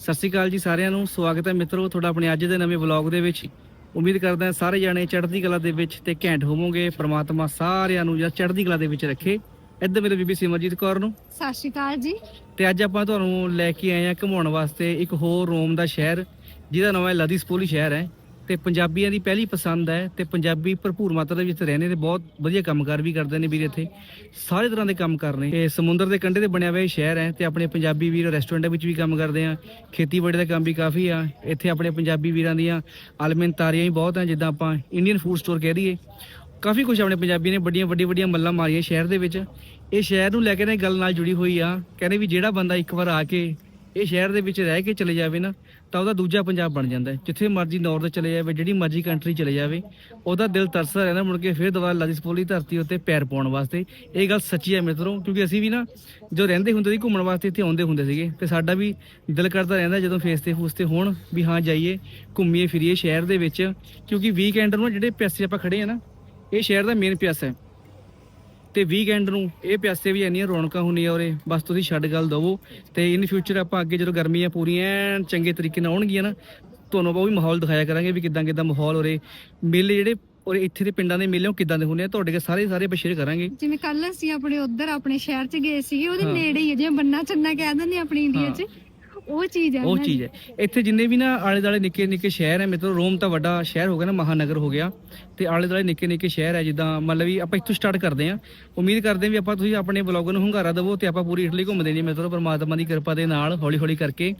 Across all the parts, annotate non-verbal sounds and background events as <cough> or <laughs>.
ਸਤਿ ਸ਼੍ਰੀ ਅਕਾਲ ਜੀ ਸਾਰਿਆਂ ਨੂੰ। ਸਵਾਗਤ ਹੈ ਮਿੱਤਰੋ ਤੁਹਾਡਾ ਆਪਣੇ ਅੱਜ ਦੇ ਨਵੇਂ ਵਲੌਗ ਦੇ ਵਿੱਚ। ਉਮੀਦ ਕਰਦਾ ਹਾਂ ਸਾਰੇ ਜਾਣੇ ਚੜ੍ਹਦੀ ਕਲਾ ਦੇ ਵਿੱਚ ਤੇ ਘੈਂਟ ਹੋਵੋਗੇ। ਪ੍ਰਮਾਤਮਾ ਸਾਰਿਆਂ ਨੂੰ ਜਿਹੜਾ ਚੜ੍ਹਦੀ ਕਲਾ ਦੇ ਵਿੱਚ ਰੱਖੇ। ਇੱਧਰ ਮੇਰੇ ਬੀਬੀ ਸਿਮਰਜੀਤ ਕੌਰ ਨੂੰ। ਸਤਿ ਸ਼੍ਰੀ ਅਕਾਲ ਜੀ। ਤੇ ਅੱਜ ਆਪਾਂ ਤੁਹਾਨੂੰ ਲੈ ਕੇ ਆਏ ਹਾਂ ਘੁਮਾਉਣ ਵਾਸਤੇ ਇੱਕ ਹੋਰ ਰੋਮ ਦਾ ਸ਼ਹਿਰ ਜਿਹਦਾ ਨਾਮ ਹੈ ਲਦੀਸਪੋਲੀ ਸ਼ਹਿਰ ਹੈ। ਤੇ ਪੰਜਾਬੀਆਂ ਦੀ ਪਹਿਲੀ ਪਸੰਦ ਹੈ ਤੇ ਪੰਜਾਬੀ ਭਰਪੂਰ ਮਾਤਰਾ ਦੇ ਵਿੱਚ ਰਹਿੰਦੇ ਨੇ, ਬਹੁਤ ਵਧੀਆ ਕੰਮਕਾਰ ਵੀ ਕਰਦੇ ਨੇ ਵੀਰ ਇੱਥੇ। ਸਾਰੇ ਤਰ੍ਹਾਂ ਦੇ ਕੰਮ ਕਰ ਰਹੇ ਇਹ ਸਮੁੰਦਰ ਦੇ ਕੰਢੇ ਤੇ ਬਣਿਆ ਹੋਇਆ ਇਹ ਸ਼ਹਿਰ ਹੈ ਤੇ ਆਪਣੇ ਪੰਜਾਬੀ ਵੀਰ ਰੈਸਟੋਰੈਂਟਾਂ ਵਿੱਚ ਵੀ ਕੰਮ ਕਰਦੇ ਆ। ਖੇਤੀਬਾੜੀ ਦਾ ਕੰਮ ਵੀ ਕਾਫੀ ਆ। ਇੱਥੇ ਆਪਣੇ ਪੰਜਾਬੀ ਵੀਰਾਂ ਦੀਆਂ ਆਲਮਨ ਤਾਰੀਆਂ ਵੀ ਬਹੁਤ ਆ, ਜਿੱਦਾਂ ਆਪਾਂ ਇੰਡੀਅਨ ਫੂਡ ਸਟੋਰ ਕਹਿ ਦਈਏ। ਕਾਫੀ ਕੁਝ ਆਪਣੇ ਪੰਜਾਬੀ ਨੇ ਵੱਡੀਆਂ ਵੱਡੀਆਂ ਵੱਡੀਆਂ ਮੱਲਾਂ ਮਾਰੀਆਂ ਸ਼ਹਿਰ ਦੇ ਵਿੱਚ। ਇਹ ਸ਼ਹਿਰ ਨੂੰ ਲੈ ਕੇ ਨਾ ਇਹ ਗੱਲ ਨਾਲ ਜੁੜੀ ਹੋਈ ਆ। ਕਹਿੰਦੇ ਵੀ ਜਿਹੜਾ ਬੰਦਾ ਇੱਕ ਵਾਰ ਆ ਕੇ ਇਹ ਸ਼ਹਿਰ ਦੇ ਵਿੱਚ ਰਹਿ ਕੇ ਚਲੇ ਜਾਵੇ ਨਾ ਤਾਂ ਉਹਦਾ ਦੂਜਾ ਪੰਜਾਬ ਬਣ ਜਾਂਦਾ ਹੈ। ਜਿੱਥੇ ਮਰਜ਼ੀ ਨੌਰਥ ਚਲੇ ਜਾਵੇ, ਜਿਹੜੀ ਮਰਜ਼ੀ ਕੰਟਰੀ ਚਲੇ ਜਾਵੇ, ਉਹਦਾ ਦਿਲ ਤਰਸਦਾ ਰਹਿੰਦਾ ਮੁੜ ਕੇ ਫਿਰ ਦੁਬਾਰਾ ਲਾਜੀਸਪੋਲੀ ਧਰਤੀ ਉੱਤੇ ਪੈਰ ਪਾਉਣ ਵਾਸਤੇ। ਇਹ ਗੱਲ ਸੱਚੀ ਹੈ ਮਿੱਤਰੋ, ਕਿਉਂਕਿ ਅਸੀਂ ਵੀ ਨਾ ਜੋ ਰਹਿੰਦੇ ਹੁੰਦੇ ਸੀ ਘੁੰਮਣ ਵਾਸਤੇ ਇੱਥੇ ਆਉਂਦੇ ਹੁੰਦੇ ਸੀਗੇ ਤੇ ਸਾਡਾ ਵੀ ਦਿਲ ਕਰਦਾ ਰਹਿੰਦਾ ਜਦੋਂ ਫੇਸ ਤੇ ਫੂਸ ਤੇ ਹੋਣ ਵੀ ਹਾਂ ਜਾਈਏ, ਘੁੰਮੀਏ ਫਿਰੀਏ ਸ਼ਹਿਰ ਦੇ ਵਿੱਚ, ਕਿਉਂਕਿ ਵੀਕਐਂਡ ਨੂੰ ਜਿਹੜੇ ਪਿਆਸੇ ਆਪਾਂ ਖੜੇ ਆ ਨਾ, ਇਹ ਸ਼ਹਿਰ ਦਾ ਮੇਨ ਪਿਆਸਾ ਹੈ। ਤੇ ਵੀਕਐਂਡ ਨੂੰ ਇਹ ਪਿਆਸੇ ਵੀ ਇੰਨੀਆਂ ਰੌਣਕਾਂ ਹੁੰਦੀਆਂ ਔਰੇ ਬਸ ਤੁਸੀਂ ਛੱਡ ਗੱਲ ਦਵੋ ਤੇ ਇਨ ਫਿਊਚਰ ਆਪਾਂ ਅੱਗੇ ਜਦੋਂ ਗਰਮੀਆਂ ਪੂਰੀਆਂ ਐਨ ਚੰਗੇ ਤਰੀਕੇ ਨਾਲ ਆਉਣਗੀਆਂ ਨਾ ਤੁਹਾਨੂੰ ਆਪਾਂ ਉਹ ਵੀ ਮਾਹੌਲ ਦਿਖਾਇਆ ਕਰਾਂਗੇ ਵੀ ਕਿਦਾਂ ਕਿਦਾਂ ਮਾਹੌਲ ਔਰੇ ਮੇਲੇ ਜਿਹੜੇ ਔਰ ਇੱਥੇ ਦੇ ਪਿੰਡਾਂ ਦੇ ਮੇਲੇ ਉਹ ਕਿਦਾਂ ਦੇ ਹੁੰਦੇ ਆ ਤੁਹਾਡੇ ਕੇ ਸਾਰੇ ਸਾਰੇ ਸ਼ੇਅਰ ਕਰਾਂਗੇ ਜਿਵੇਂ ਕੱਲ ਅਸੀਂ ਆਪਣੇ ਉਧਰ ਆਪਣੇ ਸ਼ਹਿਰ ਚ ਗਏ ਸੀਗੇ ਉਹਦੇ ਹਾਂ। ਨੇੜੇ ਹੀ ਹੈ ਜਿਵੇਂ ਬੰਨਾ ਚੰਨਾ ਕਹਿ ਦਿੰਦੇ ਆ ਆਪਣੀ ਇੰਡੀਆ। ਚ ਉਹ ਚੀਜ਼ ਹੈ ਉਹ। ਚੀਜ਼ ਹੈ ਇੱਥੇ ਜਿੰਨੇ ਵੀ ਨਾ ਆਲੇ ਦਾਲੇ ਨਿੱਕੇ ਨਿੱਕੇ ਸ਼ਹਿਰ ਹੈ ਮਿੱਤਰੋ ਰੋਮ ਤਾਂ ਵੱਡਾ ਸ਼ਹਿਰ ਹੋ ਗਿਆ ਨਾ ਮਹਾਨਗਰ ਹੋ ਗਿਆ ਤੇ ਆਲੇ ਦਾਲੇ ਨਿੱਕੇ ਨਿੱਕੇ ਸ਼ਹਿਰ ਹੈ ਜਿੱਦਾਂ ਮਤਲਬ ਵੀ ਆਪਾਂ ਇੱਥੋਂ ਸਟਾਰਟ ਕਰਦੇ ਹਾਂ। ਉਮੀਦ ਕਰਦੇ ਹਾਂ ਵੀ ਆਪਾਂ ਤੁਸੀਂ ਆਪਣੇ ਬਲੌਗ ਨੂੰ ਹੁੰਗਾਰਾ ਦਿਵੋ ਤੇ ਆਪਾਂ ਪੂਰੀ ਇਟਲੀ ਘੁੰਮਦੇ ਜੀ ਮਿੱਤਰੋ ਪਰਮਾਤਮਾ ਦੀ ਕਿਰਪਾ ਦੇ ਨਾਲ ਹੌਲੀ ਹੌਲੀ ਕਰਕੇ।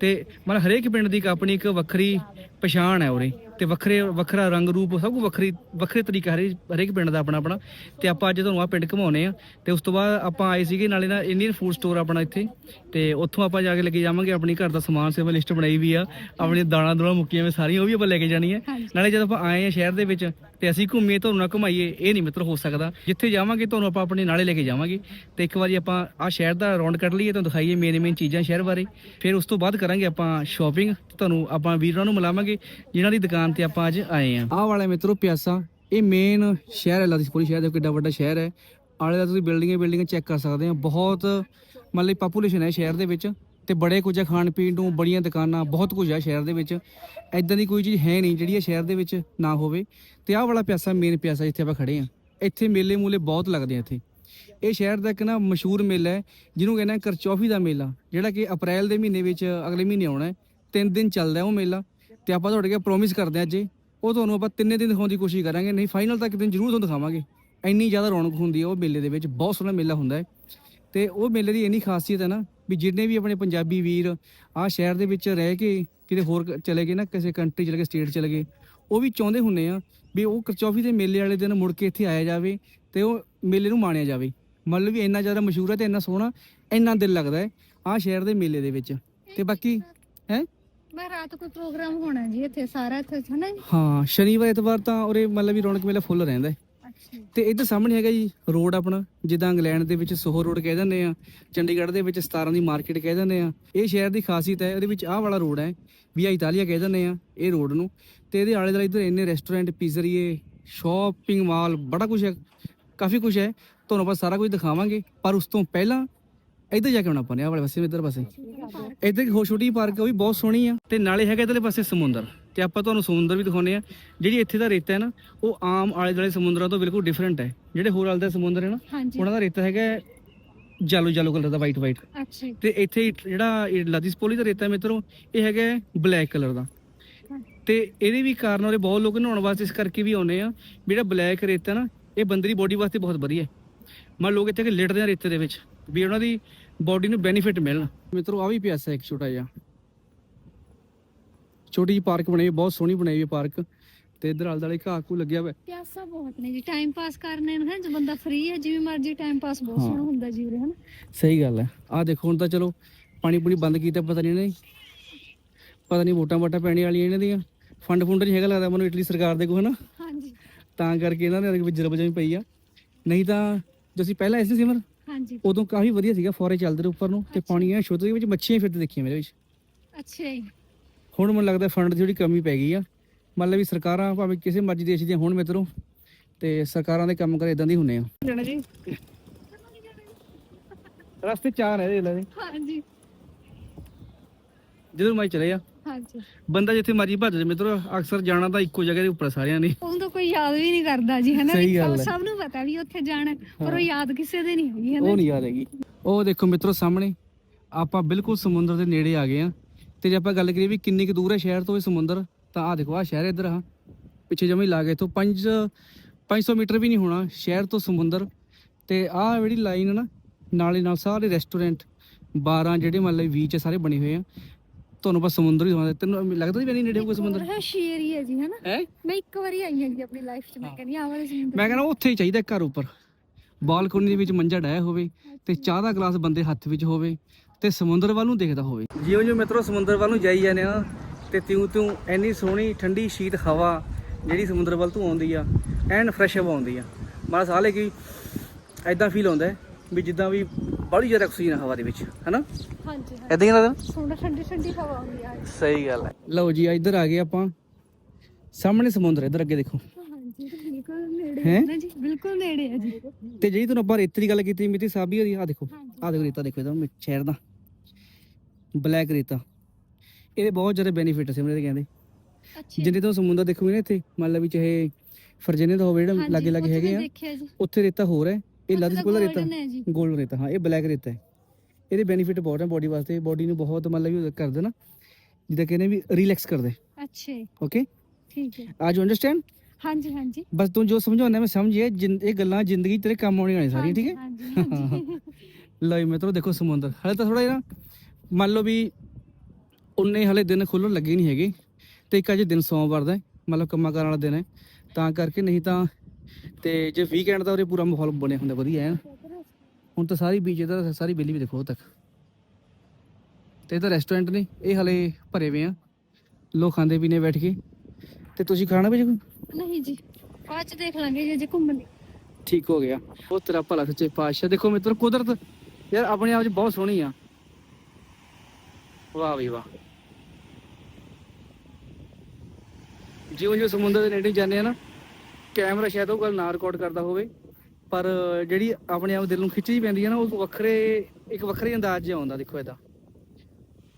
ਤੇ ਮਤਲਬ ਹਰੇਕ ਪਿੰਡ ਦੀ ਇੱਕ ਆਪਣੀ ਇੱਕ ਵੱਖਰੀ ਪਛਾਣ ਹੈ ਉਰੇ। ਤੇ ਵੱਖਰੇ ਵੱਖਰਾ ਰੰਗ ਰੂਪ ਸਭ ਕੁਝ ਵੱਖਰੀ ਵੱਖਰੇ ਤਰੀਕਾ ਹਰੇ ਹਰੇਕ ਪਿੰਡ ਦਾ ਆਪਣਾ ਆਪਣਾ ਤੇ ਆਪਾਂ ਅੱਜ ਤੁਹਾਨੂੰ ਆ ਪਿੰਡ ਘਮਾਉਨੇ ਆ ਤੇ ਉਸ ਤੋਂ ਬਾਅਦ ਆਪਾਂ ਆਏ ਸੀਗੇ ਨਾਲੇ ਨਾ ਇੰਡੀਅਨ ਫੂਡ ਸਟੋਰ ਆਪਣਾ ਇੱਥੇ। ਤੇ ਉੱਥੋਂ ਆਪਾਂ ਜਾ ਕੇ ਲੈ ਕੇ ਜਾਵਾਂਗੇ। ਆਪਣੀ ਘਰ ਦਾ ਸਮਾਨ ਸੇਵਾ ਲਿਸਟ ਬਣਾਈ ਵੀ ਆ। ਆਪਣੀ ਦਾਣਾ ਦੁਣਾ ਮੁੱਕੀਆਂ ਵੀ ਸਾਰੀਆਂ ਉਹ ਵੀ ਆਪਾਂ ਲੈ ਕੇ ਜਾਣੀਆਂ। ਹਾਂਜੀ। ਨਾਲੇ ਜਦੋਂ ਆਪਾਂ ਆਏ ਆ ਸ਼ਹਿਰ ਦੇ ਵਿੱਚ ਤੇ ਅਸੀਂ ਘੁੰਮੀਏ, ਤੁਹਾਨੂੰ ਨਾ ਘੁਮਾਈਏ, ਇਹ ਨਹੀਂ ਮਿੱਤਰ ਹੋ ਸਕਦਾ। ਜਿੱਥੇ ਜਾਵਾਂਗੇ, ਤੁਹਾਨੂੰ ਆਪਾਂ ਆਪਣੇ ਨਾਲੇ ਲੈ ਕੇ ਜਾਵਾਂਗੇ। ਤੇ ਇੱਕ ਵਾਰੀ ਆਪਾਂ ਆ ਸ਼ਹਿਰ ਦਾ ਰੌਂਡ ਕੱਢ ਲਈਏ, ਤੁਹਾਨੂੰ ਦਿਖਾਈਏ ਮੇਨ ਮੇਨ ਚੀਜ਼ਾਂ ਸ਼ਹਿਰ ਬਾਰੇ। ਫਿਰ ਉਸ ਤੋਂ ਬਾਅਦ ਕਰਾਂਗੇ ਆਪਾਂ ਸ਼ਾਪਿੰਗ ਤੁਹਾਨੂੰ ਆਪਾਂ ਵੀਰਾਂ ਨੂੰ ਮਿਲਾਵਾਂਗੇ, ਜਿਨ੍ਹਾਂ ਦੀ ਦੁਕਾਨ ਤੇ ਆਪਾਂ ਅੱਜ ਆਏ ਆ ਆਹ ਵਾਲਾ ਮਿੱਤਰੋ ਪਿਆਸਾ, ਇਹ ਮੇਨ ਸ਼ਹਿਰ ਹੈ, ਲਾਦੀਸਪੁਰੀ ਸ਼ਹਿਰ ਦੇ ਕਿੱਡਾ ਵੱਡਾ ਸ਼ਹਿਰ ਹੈ। ਆਲੇ ਦਾ ਤੁਸੀਂ ਬਿਲਡਿੰਗਾਂ ਬਿਲਡਿੰਗਾਂ ਚੈੱਕ ਕਰ ਸਕਦੇ ਆ ਬਹੁਤ, ਮਤਲਬ ਪਾਪੂਲੇਸ਼ਨ ਹੈ ਸ਼ਹਿਰ ਦੇ ਵਿੱਚ। ਤੇ ਬੜੇ ਕੁਝ ਹੈ ਖਾਣ ਪੀਣ ਨੂੰ, ਬੜੀਆਂ ਦੁਕਾਨਾਂ, ਬਹੁਤ ਕੁਝ ਹੈ ਸ਼ਹਿਰ ਦੇ ਵਿੱਚ। ਐਦਾਂ ਦੀ ਕੋਈ ਚੀਜ਼ ਹੈ ਨਹੀਂ ਜਿਹੜੀ ਇਹ ਸ਼ਹਿਰ ਦੇ ਵਿੱਚ ਨਾ ਹੋਵੇ। ਤੇ ਆਹ ਵਾਲਾ ਪਿਆਸਾ, ਮੇਨ ਪਿਆਸਾ ਜਿੱਥੇ ਆਪਾਂ ਖੜੇ ਆ, ਇੱਥੇ ਮੇਲੇ ਮੂਲੇ ਬਹੁਤ ਲੱਗਦੇ ਆ ਇੱਥੇ। ਇਹ ਸ਼ਹਿਰ ਦਾ ਇੱਕ ਨਾ ਮਸ਼ਹੂਰ ਮੇਲਾ ਹੈ, ਜਿਹਨੂੰ ਕਹਿੰਦੇ ਆ ਕਰਚੌਫੀ ਦਾ ਮੇਲਾ, ਜਿਹੜਾ ਕਿ ਅਪ੍ਰੈਲ ਦੇ ਮਹੀਨੇ ਵਿੱਚ ਅਗਲੇ ਮਹੀਨੇ ਆਉਣਾ ਹੈ। ਤਿੰਨ ਦਿਨ ਚੱਲਦਾ ਉਹ ਮੇਲਾ, ਤੇ ਆਪਾਂ ਤੁਹਾਡੇ ਕੇ ਪ੍ਰੋਮਿਸ ਕਰਦੇ ਹਾਂ ਅੱਜ ਉਹ ਤੁਹਾਨੂੰ ਆਪਾਂ ਤਿੰਨੇ ਦਿਨ ਦਿਖਾਉਣ ਦੀ ਕੋਸ਼ਿਸ਼ ਕਰਾਂਗੇ। ਨਹੀਂ ਫਾਈਨਲ ਤੱਕ ਦਿਨ ਜ਼ਰੂਰ ਤੁਹਾਨੂੰ ਦਿਖਾਵਾਂਗੇ। ਇੰਨੀ ਜ਼ਿਆਦਾ ਰੌਣਕ ਹੁੰਦੀ ਹੈ ਉਹ ਮੇਲੇ ਦੇ ਵਿੱਚ, ਬਹੁਤ ਸੋਹਣਾ ਮੇਲਾ ਹੁੰਦਾ ਹੈ। ਤੇ ਉਹ ਮੇਲੇ ਦੀ ਇੰਨੀ ਖਾਸੀਅਤ ਹੈ ਨਾ ਵੀ ਜਿੰਨੇ ਵੀ ਆਪਣੇ ਪੰਜਾਬੀ ਵੀਰ ਆਹ ਸ਼ਹਿਰ ਦੇ ਵਿੱਚ ਰਹਿ ਕੇ ਕਿਤੇ ਹੋਰ ਚਲੇ ਗਏ ਨਾ ਕਿਸੇ ਕੰਟਰੀ ਚਲੇ ਗਏ ਸਟੇਟ ਚਲੇ ਗਏ ਉਹ ਵੀ ਚਾਹੁੰਦੇ ਹੁੰਦੇ ਆ ਵੀ ਉਹ ਕਰਚੌਫੀ ਦੇ ਮੇਲੇ ਵਾਲੇ ਦਿਨ ਮੁੜ ਕੇ ਇੱਥੇ ਆਇਆ ਜਾਵੇ ਤੇ ਉਹ ਮੇਲੇ ਨੂੰ ਮਾਣਿਆ ਜਾਵੇ। ਮਤਲਬ ਵੀ ਇੰਨਾ ਜ਼ਿਆਦਾ ਮਸ਼ਹੂਰ ਹੈ ਤੇ ਇੰਨਾ ਸੋਹਣਾ ਇੰਨਾ ਦਿਲ ਲੱਗਦਾ ਹੈ ਆਹ ਸ਼ਹਿਰ ਦੇ ਮੇਲੇ ਦੇ ਵਿੱਚ। ਤੇ ਬਾਕੀ ਹੈ? ਮੈਂ ਰਾਤ ਕੋਈ ਪ੍ਰੋਗਰਾਮ ਹੋਣਾ ਜੀ ਇੱਥੇ ਸਾਰਾ ਇੱਥੇ ਹੈ ਨਾ ਜੀ? ਹਾਂ ਸ਼ਨੀਵਾਰ ਐਤਵਾਰ ਤਾਂ ਉਰੇ ਮਤਲਬ ਵੀ ਰੌਣਕ ਮੇਲਾ ਫੁੱਲ ਰਹਿੰਦਾ ਹੈ। ਤੇ ਇੱਧਰ ਸਾਹਮਣੇ ਹੈਗਾ ਜੀ ਰੋਡ ਆਪਣਾ, ਜਿੱਦਾਂ ਇੰਗਲੈਂਡ ਦੇ ਵਿੱਚ ਸੋਹਰ ਰੋਡ ਕਹਿ ਦਿੰਦੇ ਆ, ਚੰਡੀਗੜ੍ਹ ਦੇ ਵਿੱਚ 17 ਦੀ ਮਾਰਕੀਟ ਕਹਿ ਦਿੰਦੇ ਆ। ਇਹ ਸ਼ਹਿਰ ਦੀ ਖਾਸੀਅਤ ਹੈ, ਇਹਦੇ ਵਿੱਚ ਆਹ ਵਾਲਾ ਰੋਡ ਹੈ ਵੀਆ ਇਟਾਲੀਆ ਕਹਿ ਦਿੰਦੇ ਆ, ਇਹ ਰੋਡ ਨੂੰ। ਤੇ ਇਹਦੇ ਆਲੇ ਦੁਆਲੇ ਇੱਧਰ ਇੰਨੇ ਰੈਸਟੋਰੈਂਟ ਪੀਜ਼ਰੀਏ ਸ਼ਾਪਿੰਗ ਮਾਲ ਬੜਾ ਕੁਝ ਹੈ, ਕਾਫੀ ਕੁਝ ਹੈ। ਤੁਹਾਨੂੰ ਆਪਾਂ ਸਾਰਾ ਕੁਝ ਦਿਖਾਵਾਂਗੇ, ਪਰ ਉਸ ਤੋਂ ਪਹਿਲਾਂ ਇੱਧਰ ਜਾ ਕੇ ਆਉਣਾ ਆਪਾਂ ਨੇ, ਆਹ ਵਾਲੇ ਪਾਸੇ, ਇੱਧਰ ਪਾਸੇ। ਇੱਧਰ ਇੱਕ ਹੋਰ ਛੋਟੀ ਪਾਰਕ ਉਹ ਵੀ ਬਹੁਤ ਸੋਹਣੀ ਆ, ਤੇ ਨਾਲੇ ਹੈਗਾ ਇਧਰਲੇ ਪਾਸੇ ਸਮੁੰਦਰ। ਤੇ ਆਪਾਂ ਤੁਹਾਨੂੰ ਸਮੁੰਦਰ ਵੀ ਦਿਖਾਉਨੇ ਆ ਜਿਹੜੀ ਇੱਥੇ ਦਾ ਰੇਤਾ ਹੈ ਨਾ ਉਹ ਆਮ ਆਲੇ ਦੁਆਲੇ ਸਮੁੰਦਰਾਂ ਤੋਂ ਬਿਲਕੁਲ ਡਿਫਰੈਂਟ ਹੈ। ਜਿਹੜੇ ਹੋਰ ਆਲੇ ਦਾ ਸਮੁੰਦਰ ਹੈ ਨਾ ਹਾਂਜੀ। ਉਹਨਾਂ ਦਾ ਰੇਤਾ ਹੈਗਾ ਜਾਲੂ ਜਾਲੂ ਕਲਰ ਦਾ ਵਾਈਟ ਵਾਈਟ ਅੱਛਾ ਜੀ। ਤੇ ਇੱਥੇ ਜਿਹੜਾ ਇਹ ਲਾਦੀਸਪੋਲੀ ਦਾ ਰੇਤਾ ਹੈ ਮਿੱਤਰੋ ਇਹ ਹੈਗਾ ਬਲੈਕ ਕਲਰ ਦਾ। ਤੇ ਇਹਦੇ ਵੀ ਕਾਰਨ ਉਹਦੇ ਬਹੁਤ ਲੋਕ ਨਹਾਉਣ ਵਾਸਤੇ ਇਸ ਕਰਕੇ ਵੀ ਆਉਂਦੇ ਆ ਵੀ ਜਿਹੜਾ ਬਲੈਕ ਰੇਤਾ ਨਾ ਇਹ ਬੰਦੇ ਦੀ ਬੋਡੀ ਵਾਸਤੇ ਬਹੁਤ ਵਧੀਆ ਹੈ। ਮੰਨ ਲੋਕ ਇੱਥੇ ਕਿ ਲਿਟਦੇ ਆ ਰੇਤੇ ਦੇ ਵਿੱਚ ਵੀ ਉਹਨਾਂ ਦੀ ਬੋਡੀ ਨੂੰ ਬੈਨੀਫਿਟ ਮਿਲਣ। ਮਿੱਤਰੋ ਆ ਵੀ ਪਿਆਸਾ ਇੱਕ ਛੋਟਾ ਜਿਹਾ। ਛੋਟੀ ਜਿਹੀ ਪਾਰਕ ਬਣਾਈ ਹੋਈ, ਬਹੁਤ ਸੋਹਣੀ ਬਣਾਈ ਹੋਈ ਪਾਰਕ। ਤੇ ਇਧਰ ਆਲੇ ਦੁਆਲੇ ਘਾਹ ਘੂ ਲੱਗਿਆ ਹੋਇਆ। ਪਿਆਸਾ ਬਹੁਤ ਨੇ ਜੀ ਟਾਈਮ ਪਾਸ ਕਰਨੇ ਨੂੰ ਹੈ ਜੇ ਬੰਦਾ ਫ੍ਰੀ ਹੈ ਜਿਵੇਂ ਮਰਜ਼ੀ ਟਾਈਮ ਪਾਸ ਬਹੁਤ ਹਾਂ। ਸੋਹਣਾ ਹੁੰਦਾ ਜੀ ਉਰੇ ਹਨਾ? ਸਹੀ ਗੱਲ ਹੈ। ਆਹ ਦੇਖੋ ਹੁਣ ਤਾਂ ਚਲੋ ਪਾਣੀ ਪੂਣੀ ਬੰਦ ਕੀਤਾ ਪਤਾ ਨਹੀਂ ਇਹਨੇ ਪਤਾ ਨਹੀਂ ਵੋਟਾਂ ਵਾਟਾਂ ਪੈਣੇ ਵਾਲੀਆਂ ਇਹਨਾਂ ਦੀਆਂ। ਫੰਡ ਫੁੰਡ ਨਹੀਂ ਹੈਗਾ ਲੱਗਦਾ ਮੈਨੂੰ ਇਟਲੀ ਸਰਕਾਰ ਦੇ ਕੋ ਹਨਾ? ਹਾਂਜੀ। ਤਾਂ ਕਰਕੇ ਇਹਨਾਂ ਦੇ ਵਿੱਚ ਜਰਬ ਜਮੀ ਪਈ ਆ। ਨਹੀਂ ਤਾਂ ਜੋ ਅਸੀਂ ਪਹਿਲਾਂ ਐਸੇ ਸਿਮਰ ਹਾਂਜੀ। ਉਦੋਂ ਕਾਫੀ ਵਧੀਆ ਸੀਗਾ ਫੋਰੇ ਚੱਲਦੇ ਰਹੇ ਉੱਪਰ ਨੂੰ ਤੇ ਪਾਣੀ ਐ ਸ਼ੁੱਧ ਦੇ ਵਿੱਚ ਮੱਛੀਆਂ ਫਿਰਦੇ ਦੇਖੀਆਂ ਮੇਰੇ ਵਿੱਚ। ਅੱਛਾ ਜੀ। ਹੁਣ ਮੈਨੂੰ ਲੱਗਦਾ ਫੰਡ ਦੀ ਥੋੜੀ ਕਮੀ ਪੈ ਗਈ ਆ। ਮਤਲਬ ਵੀ ਸਰਕਾਰਾਂ ਭਾਵੇਂ ਕਿਸੇ ਮਰਜ਼ੀ ਦੇਸ਼ ਦੀਆਂ ਹੋਣ ਮਿੱਤਰੋ ਤੇ ਸਰਕਾਰਾਂ ਦੇ ਕੰਮ ਕਰ ਇਦਾਂ ਦੇ ਹੁੰਨੇ ਆ। ਜਾਣਾ ਜੀ। ਰਸਤੇ ਚਾਰ ਹੈ ਇਹ ਲੈ ਹਾਂਜੀ। ਜਦੋਂ ਮੈਂ ਚਲੇ ਆ ਹਾਂਜੀ। ਬੰਦਾ ਜਿੱਥੇ ਮਰਜ਼ੀ ਭੱਜ ਜਾਵੇ ਮਿੱਤਰੋ ਅਕਸਰ ਜਾਣਾ ਤਾਂ ਇੱਕੋ ਜਗ੍ਹਾ ਦੇ ਉੱਪਰ ਸਾਰਿਆਂ ਨੇ ਉਹ ਤਾਂ ਕੋਈ ਯਾਦ ਵੀ ਨਹੀਂ ਕਰਦਾ ਜੀ ਹਨਾ ਸਹੀ ਵੀ ਗੱਲ ਹੈ। ਸਭ ਨੂੰ ਪਤਾ ਵੀ ਉੱਥੇ ਜਾਣਾ ਪਰ ਉਹ ਯਾਦ ਕਿਸੇ ਦੇ ਨਹੀਂ ਹੋਈ ਹਨਾ ਉਹ ਨਹੀਂ ਯਾਦ ਹੈਗੀ। ਉਹ ਦੇਖੋ ਮਿੱਤਰੋ ਸਾਹਮਣੇ ਆਪਾਂ ਬਿਲਕੁਲ ਸਮੁੰਦਰ ਦੇ ਨੇੜੇ ਆ ਗਏ ਆ। ਤੇ ਜੇ ਆਪਾਂ ਗੱਲ ਕਰੀਏ ਵੀ ਕਿੰਨੀ ਕੁ ਦੂਰ ਹੈ ਸ਼ਹਿਰ ਤੋਂ ਇਹ ਸਮੁੰਦਰ ਤਾਂ ਆ ਦੇਖੋ ਆ ਸ਼ਹਿਰ ਇੱਧਰ ਆ। ਪਿੱਛੇ ਜਮੇ ਲਾ ਗਏ ਤੋਂ 5 500 ਮੀਟਰ ਵੀ ਨਹੀਂ ਹੋਣਾ ਸ਼ਹਿਰ ਤੋਂ ਸਮੁੰਦਰ। ਤੇ ਆ ਜਿਹੜੀ ਲਾਈਨ ਹੈ ਨਾ ਨਾਲੇ ਨਾਲ ਸਾਰੇ ਰੈਸਟੋਰੈਂਟ ਬਾਰਾਂ ਜਿਹੜੇ ਮੰਨ ਲਓ ਬੀਚ ਸਾਰੇ ਬਣੇ ਹੋਏ ਆ। ਤੁਹਾਨੂੰ ਬਸ ਸਮੁੰਦਰ ਹੀ ਦਿਖਾਉਂਦਾ ਤੈਨੂੰ ਨੇੜੇ ਵੀ ਨਹੀਂ ਨੇੜੇ ਕੋਈ ਸਮੁੰਦਰ? ਹੈ ਸ਼ੇਰੀ ਹੈ ਜੀ ਹਨਾ? ਹੈ? ਮੈਂ ਇੱਕ ਵਾਰੀ ਆਈ ਹਾਂ ਜੀ ਆਪਣੀ ਲਾਈਫ 'ਚ। ਮੈਂ ਕਹਿੰਦੀ ਆ ਵਾਲੇ ਸਮੁੰਦਰ। ਮੈਂ ਕਹਿੰਦਾ ਉੱਥੇ ਹੀ ਚਾਹੀਦਾ ਘਰ ਉੱਪਰ। ਬਾਲਕੋਨੀ ਦੇ ਵਿੱਚ ਮੰਜਾ ਡਾਇਆ ਹੋਵੇ ਤੇ ਚਾਹ ਦਾ ਗਲਾਸ ਬੰਦੇ ਹੱਥ ਵਿੱਚ ਹੋਵੇ। ਤੇ ਸਮੁੰਦਰ ਵੱਲ ਨੂੰ ਦੇਖਦਾ ਹੋਵੇ। ਜਿਉਂ ਜਿਉਂ ਮਿੱਤਰੋ ਸਮੁੰਦਰ ਵੱਲ ਨੂੰ ਜਾਈ ਜਾਂਦੇ ਆ ਤੇ ਤਿਉਂ ਤਿਉਂ ਇੰਨੀ ਸੋਹਣੀ ਠੰਡੀ ਸ਼ੀਤ ਹਵਾ ਜਿਹੜੀ ਸਮੁੰਦਰ ਵੱਲ ਤੋਂ ਆਉਂਦੀ ਆ ਐਨ ਫਰੈਸ਼ ਹਵਾ ਆਉਂਦੀ ਆ। ਮਾਰਾ ਸਾਲੇ ਕੀ ਐਦਾਂ ਫੀਲ ਹੁੰਦਾ ਹੈ ਵੀ ਜਿੱਦਾਂ ਵੀ ਬੜੀ ਜ਼ਿਆਦਾ ਆਕਸੀਜਨ ਹਵਾ ਦੇ ਵਿੱਚ ਹਨਾ? ਹਾਂਜੀ ਐਦਾਂ ਹੀ ਲੱਗਦਾ ਸੋਹਣਾ ਠੰਡੀ ਠੰਡੀ ਹਵਾ ਆਉਂਦੀ ਆ। ਸਹੀ ਗੱਲ ਹੈ। ਲਓ ਜੀ ਇੱਧਰ ਆ ਗਏ ਆਪਾਂ। ਸਾਹਮਣੇ ਸਮੁੰਦਰ ਇੱਧਰ ਅੱਗੇ ਦੇਖੋ। ਹਾਂਜੀ ਬਿਲਕੁਲ ਨੇੜੇ ਹੈਂ? ਜੀ ਬਿਲਕੁਲ ਨੇੜੇ ਹੈ ਜੀ। ਤੇ ਜਿਹੜੀ ਤੁਹਾਨੂੰ ਆਪਾਂ ਰੇਤੇ ਦੀ ਗੱਲ ਕੀਤੀ ਮਿੱਤੀ ਸਾਬੀ ਦੀ ਆ ਦੇਖੋ ਆ ਦੇਖੋ। ਰੇਤਾ ਦੇਖੋ ਇਹਦਾ ਸ਼ਹਿਰ ਦਾ। ਬਲੈਕ ਰੇਤਾ। ਇਹਦੇ ਬਹੁਤ ਜ਼ਿਆਦਾ ਬੈਨੀਫਿਟ ਸੀ ਮੇਰੇ ਕਹਿੰਦੇ। ਅੱਛਾ। ਜਿੰਨੇ ਤੋਂ ਸਮੁੰਦਰ ਦੇਖੋਗੇ ਨਾ ਇੱਥੇ ਮੰਨ ਲਾ ਵੀ ਚਾਹੇ ਫਰਜਨੇ ਦਾ ਹੋਵੇ ਜਿਹੜਾ ਹਾਂਜੀ, ਲਾਗੇ ਲਾਗੇ ਉੱਥੇ ਹੈਗੇ ਮੈਂ ਆ ਦੇਖਿਆ ਜੀ। ਉੱਥੇ ਰੇਤਾ ਹੋਰ ਹੈ। ਇਹ ਉੱਥੇ ਲੱਦ ਤਾਂ ਕੋਲ ਰੇਤਾ। golden ਹੈ ਜੀ। ਗੋਲਡ ਰੇਤਾ ਹਾਂ ਇਹ ਬਲੈਕ ਰੇਤਾ ਹੈ। ਇਹਦੇ ਬੈਨੀਫਿਟ ਬਹੁਤ ਹੈ ਬੋਡੀ ਵਾਸਤੇ। ਬੋਡੀ ਨੂੰ ਬਹੁਤ ਮੰਨ ਲਾ ਵੀ ਕਰਦੇ ਨਾ ਜਿੱਦਾਂ ਕਹਿੰਦੇ ਵੀ ਰਿਲੈਕਸ ਕਰਦੇ। ਅੱਛਾ ਜੀ, ਓਕੇ ਠੀਕ ਹੈ। ਆਜ ਅੰਡਰਸਟੈਂਡ ਹਾਂਜੀ ਹਾਂਜੀ। ਬਸ ਤੂੰ ਜੋ ਸਮਝਾਉਣਾ ਮੈਂ ਸਮਝਿਆ ਇਹ ਗੱਲਾਂ ਜ਼ਿੰਦਗੀ 'ਚ ਤੇਰੇ ਕੰਮ ਆਉਣੀਆਂ ਨੇ ਸਾਰੀਆਂ ਠੀਕ ਹੈ? ਹਾਂਜੀ ਹਾਂਜੀ <laughs> ਲਓ ਜੀ ਮਿੱਤਰੋ ਦੇਖੋ ਸਮੁੰਦਰ। ਹਲੇ ਤਾਂ ਥੋੜਾ ਜਿਹਾ ਨਾ ਮੰਨ ਲਓ ਵੀ ਉਨੇ ਹਲੇ ਦਿਨ ਖੁੱਲਣ ਲੱਗੇ ਨਹੀਂ ਹੈਗੇ ਤੇ ਇੱਕ ਅੱਜ ਦਿਨ ਸੋਮਵਾਰ ਦਾ ਮਤਲਬ ਕੰਮਾਂ ਕਰਨ ਵਾਲਾ ਦਿਨ ਹੈ। ਤਾਂ ਕਰਕੇ ਨਹੀਂ ਤਾਂ ਤੇ ਜੇ ਵੀਕਐਂਡ ਦਾ ਉਰੇ ਪੂਰਾ ਮਾਹੌਲ ਬਣਿਆ ਹੁੰਦਾ ਵਧੀਆ ਹੈ। ਹੁਣ ਤਾਂ ਸਾਰੀ ਬੀਚ ਦਾ ਸਾਰੀ ਬੇਲੀ ਵੀ ਦੇਖੋ ਤੱਕ। ਤੇ ਇਹ ਤਾਂ ਰੈਸਟੋਰੈਂਟ ਨੇ ਇਹ ਹਲੇ ਭਰੇ ਹੋਏ ਆ। ਲੋਕ ਖਾਂਦੇ ਪੀਣੇ ਬੈਠ ਕੇ। ਤੇ ਤੁਸੀਂ ਖਾਣਾ ਵੀ ਜੇ ਨਹੀਂ ਜੀ ਬਾਅਦ ਚ ਦੇਖ ਲਾਂਗੇ ਜੇ ਜੇ ਘੁੰਮਣੀ ਠੀਕ ਹੋ ਗਿਆ। ਉਹ ਤੇਰਾ ਭਲਾ ਸੱਚੇ ਪਾਤਸ਼ਾਹ। ਦੇਖੋ ਮਿੱਤਰ ਕੁਦਰਤ ਯਾਰ ਆਪਣੇ ਆਪ 'ਚ ਬਹੁਤ ਸੋਹਣੀ ਆ। ਵਾਹ ਵੀ ਵਾਹ। ਜਿਉਂ ਜਿਉਂ ਸਮੁੰਦਰ ਦੇ ਨੇੜੇ ਜਾਂਦੇ ਆ ਨਾ, ਕੈਮਰਾ ਸ਼ਾਇਦ ਉਹ ਗੱਲ ਨਾ ਰਿਕਾਰਡ ਕਰਦਾ ਹੋਵੇ, ਪਰ ਜਿਹੜੀ ਆਪਣੇ ਆਪ ਦਿਲ ਨੂੰ ਖਿੱਚੀ ਪੈਂਦੀ ਹੈ ਨਾ, ਉਹ ਵੱਖਰੇ, ਇੱਕ ਵੱਖਰੇ ਅੰਦਾਜ਼ ਜਿਹਾ ਆਉਂਦਾ, ਦੇਖੋ ਇਹਦਾ।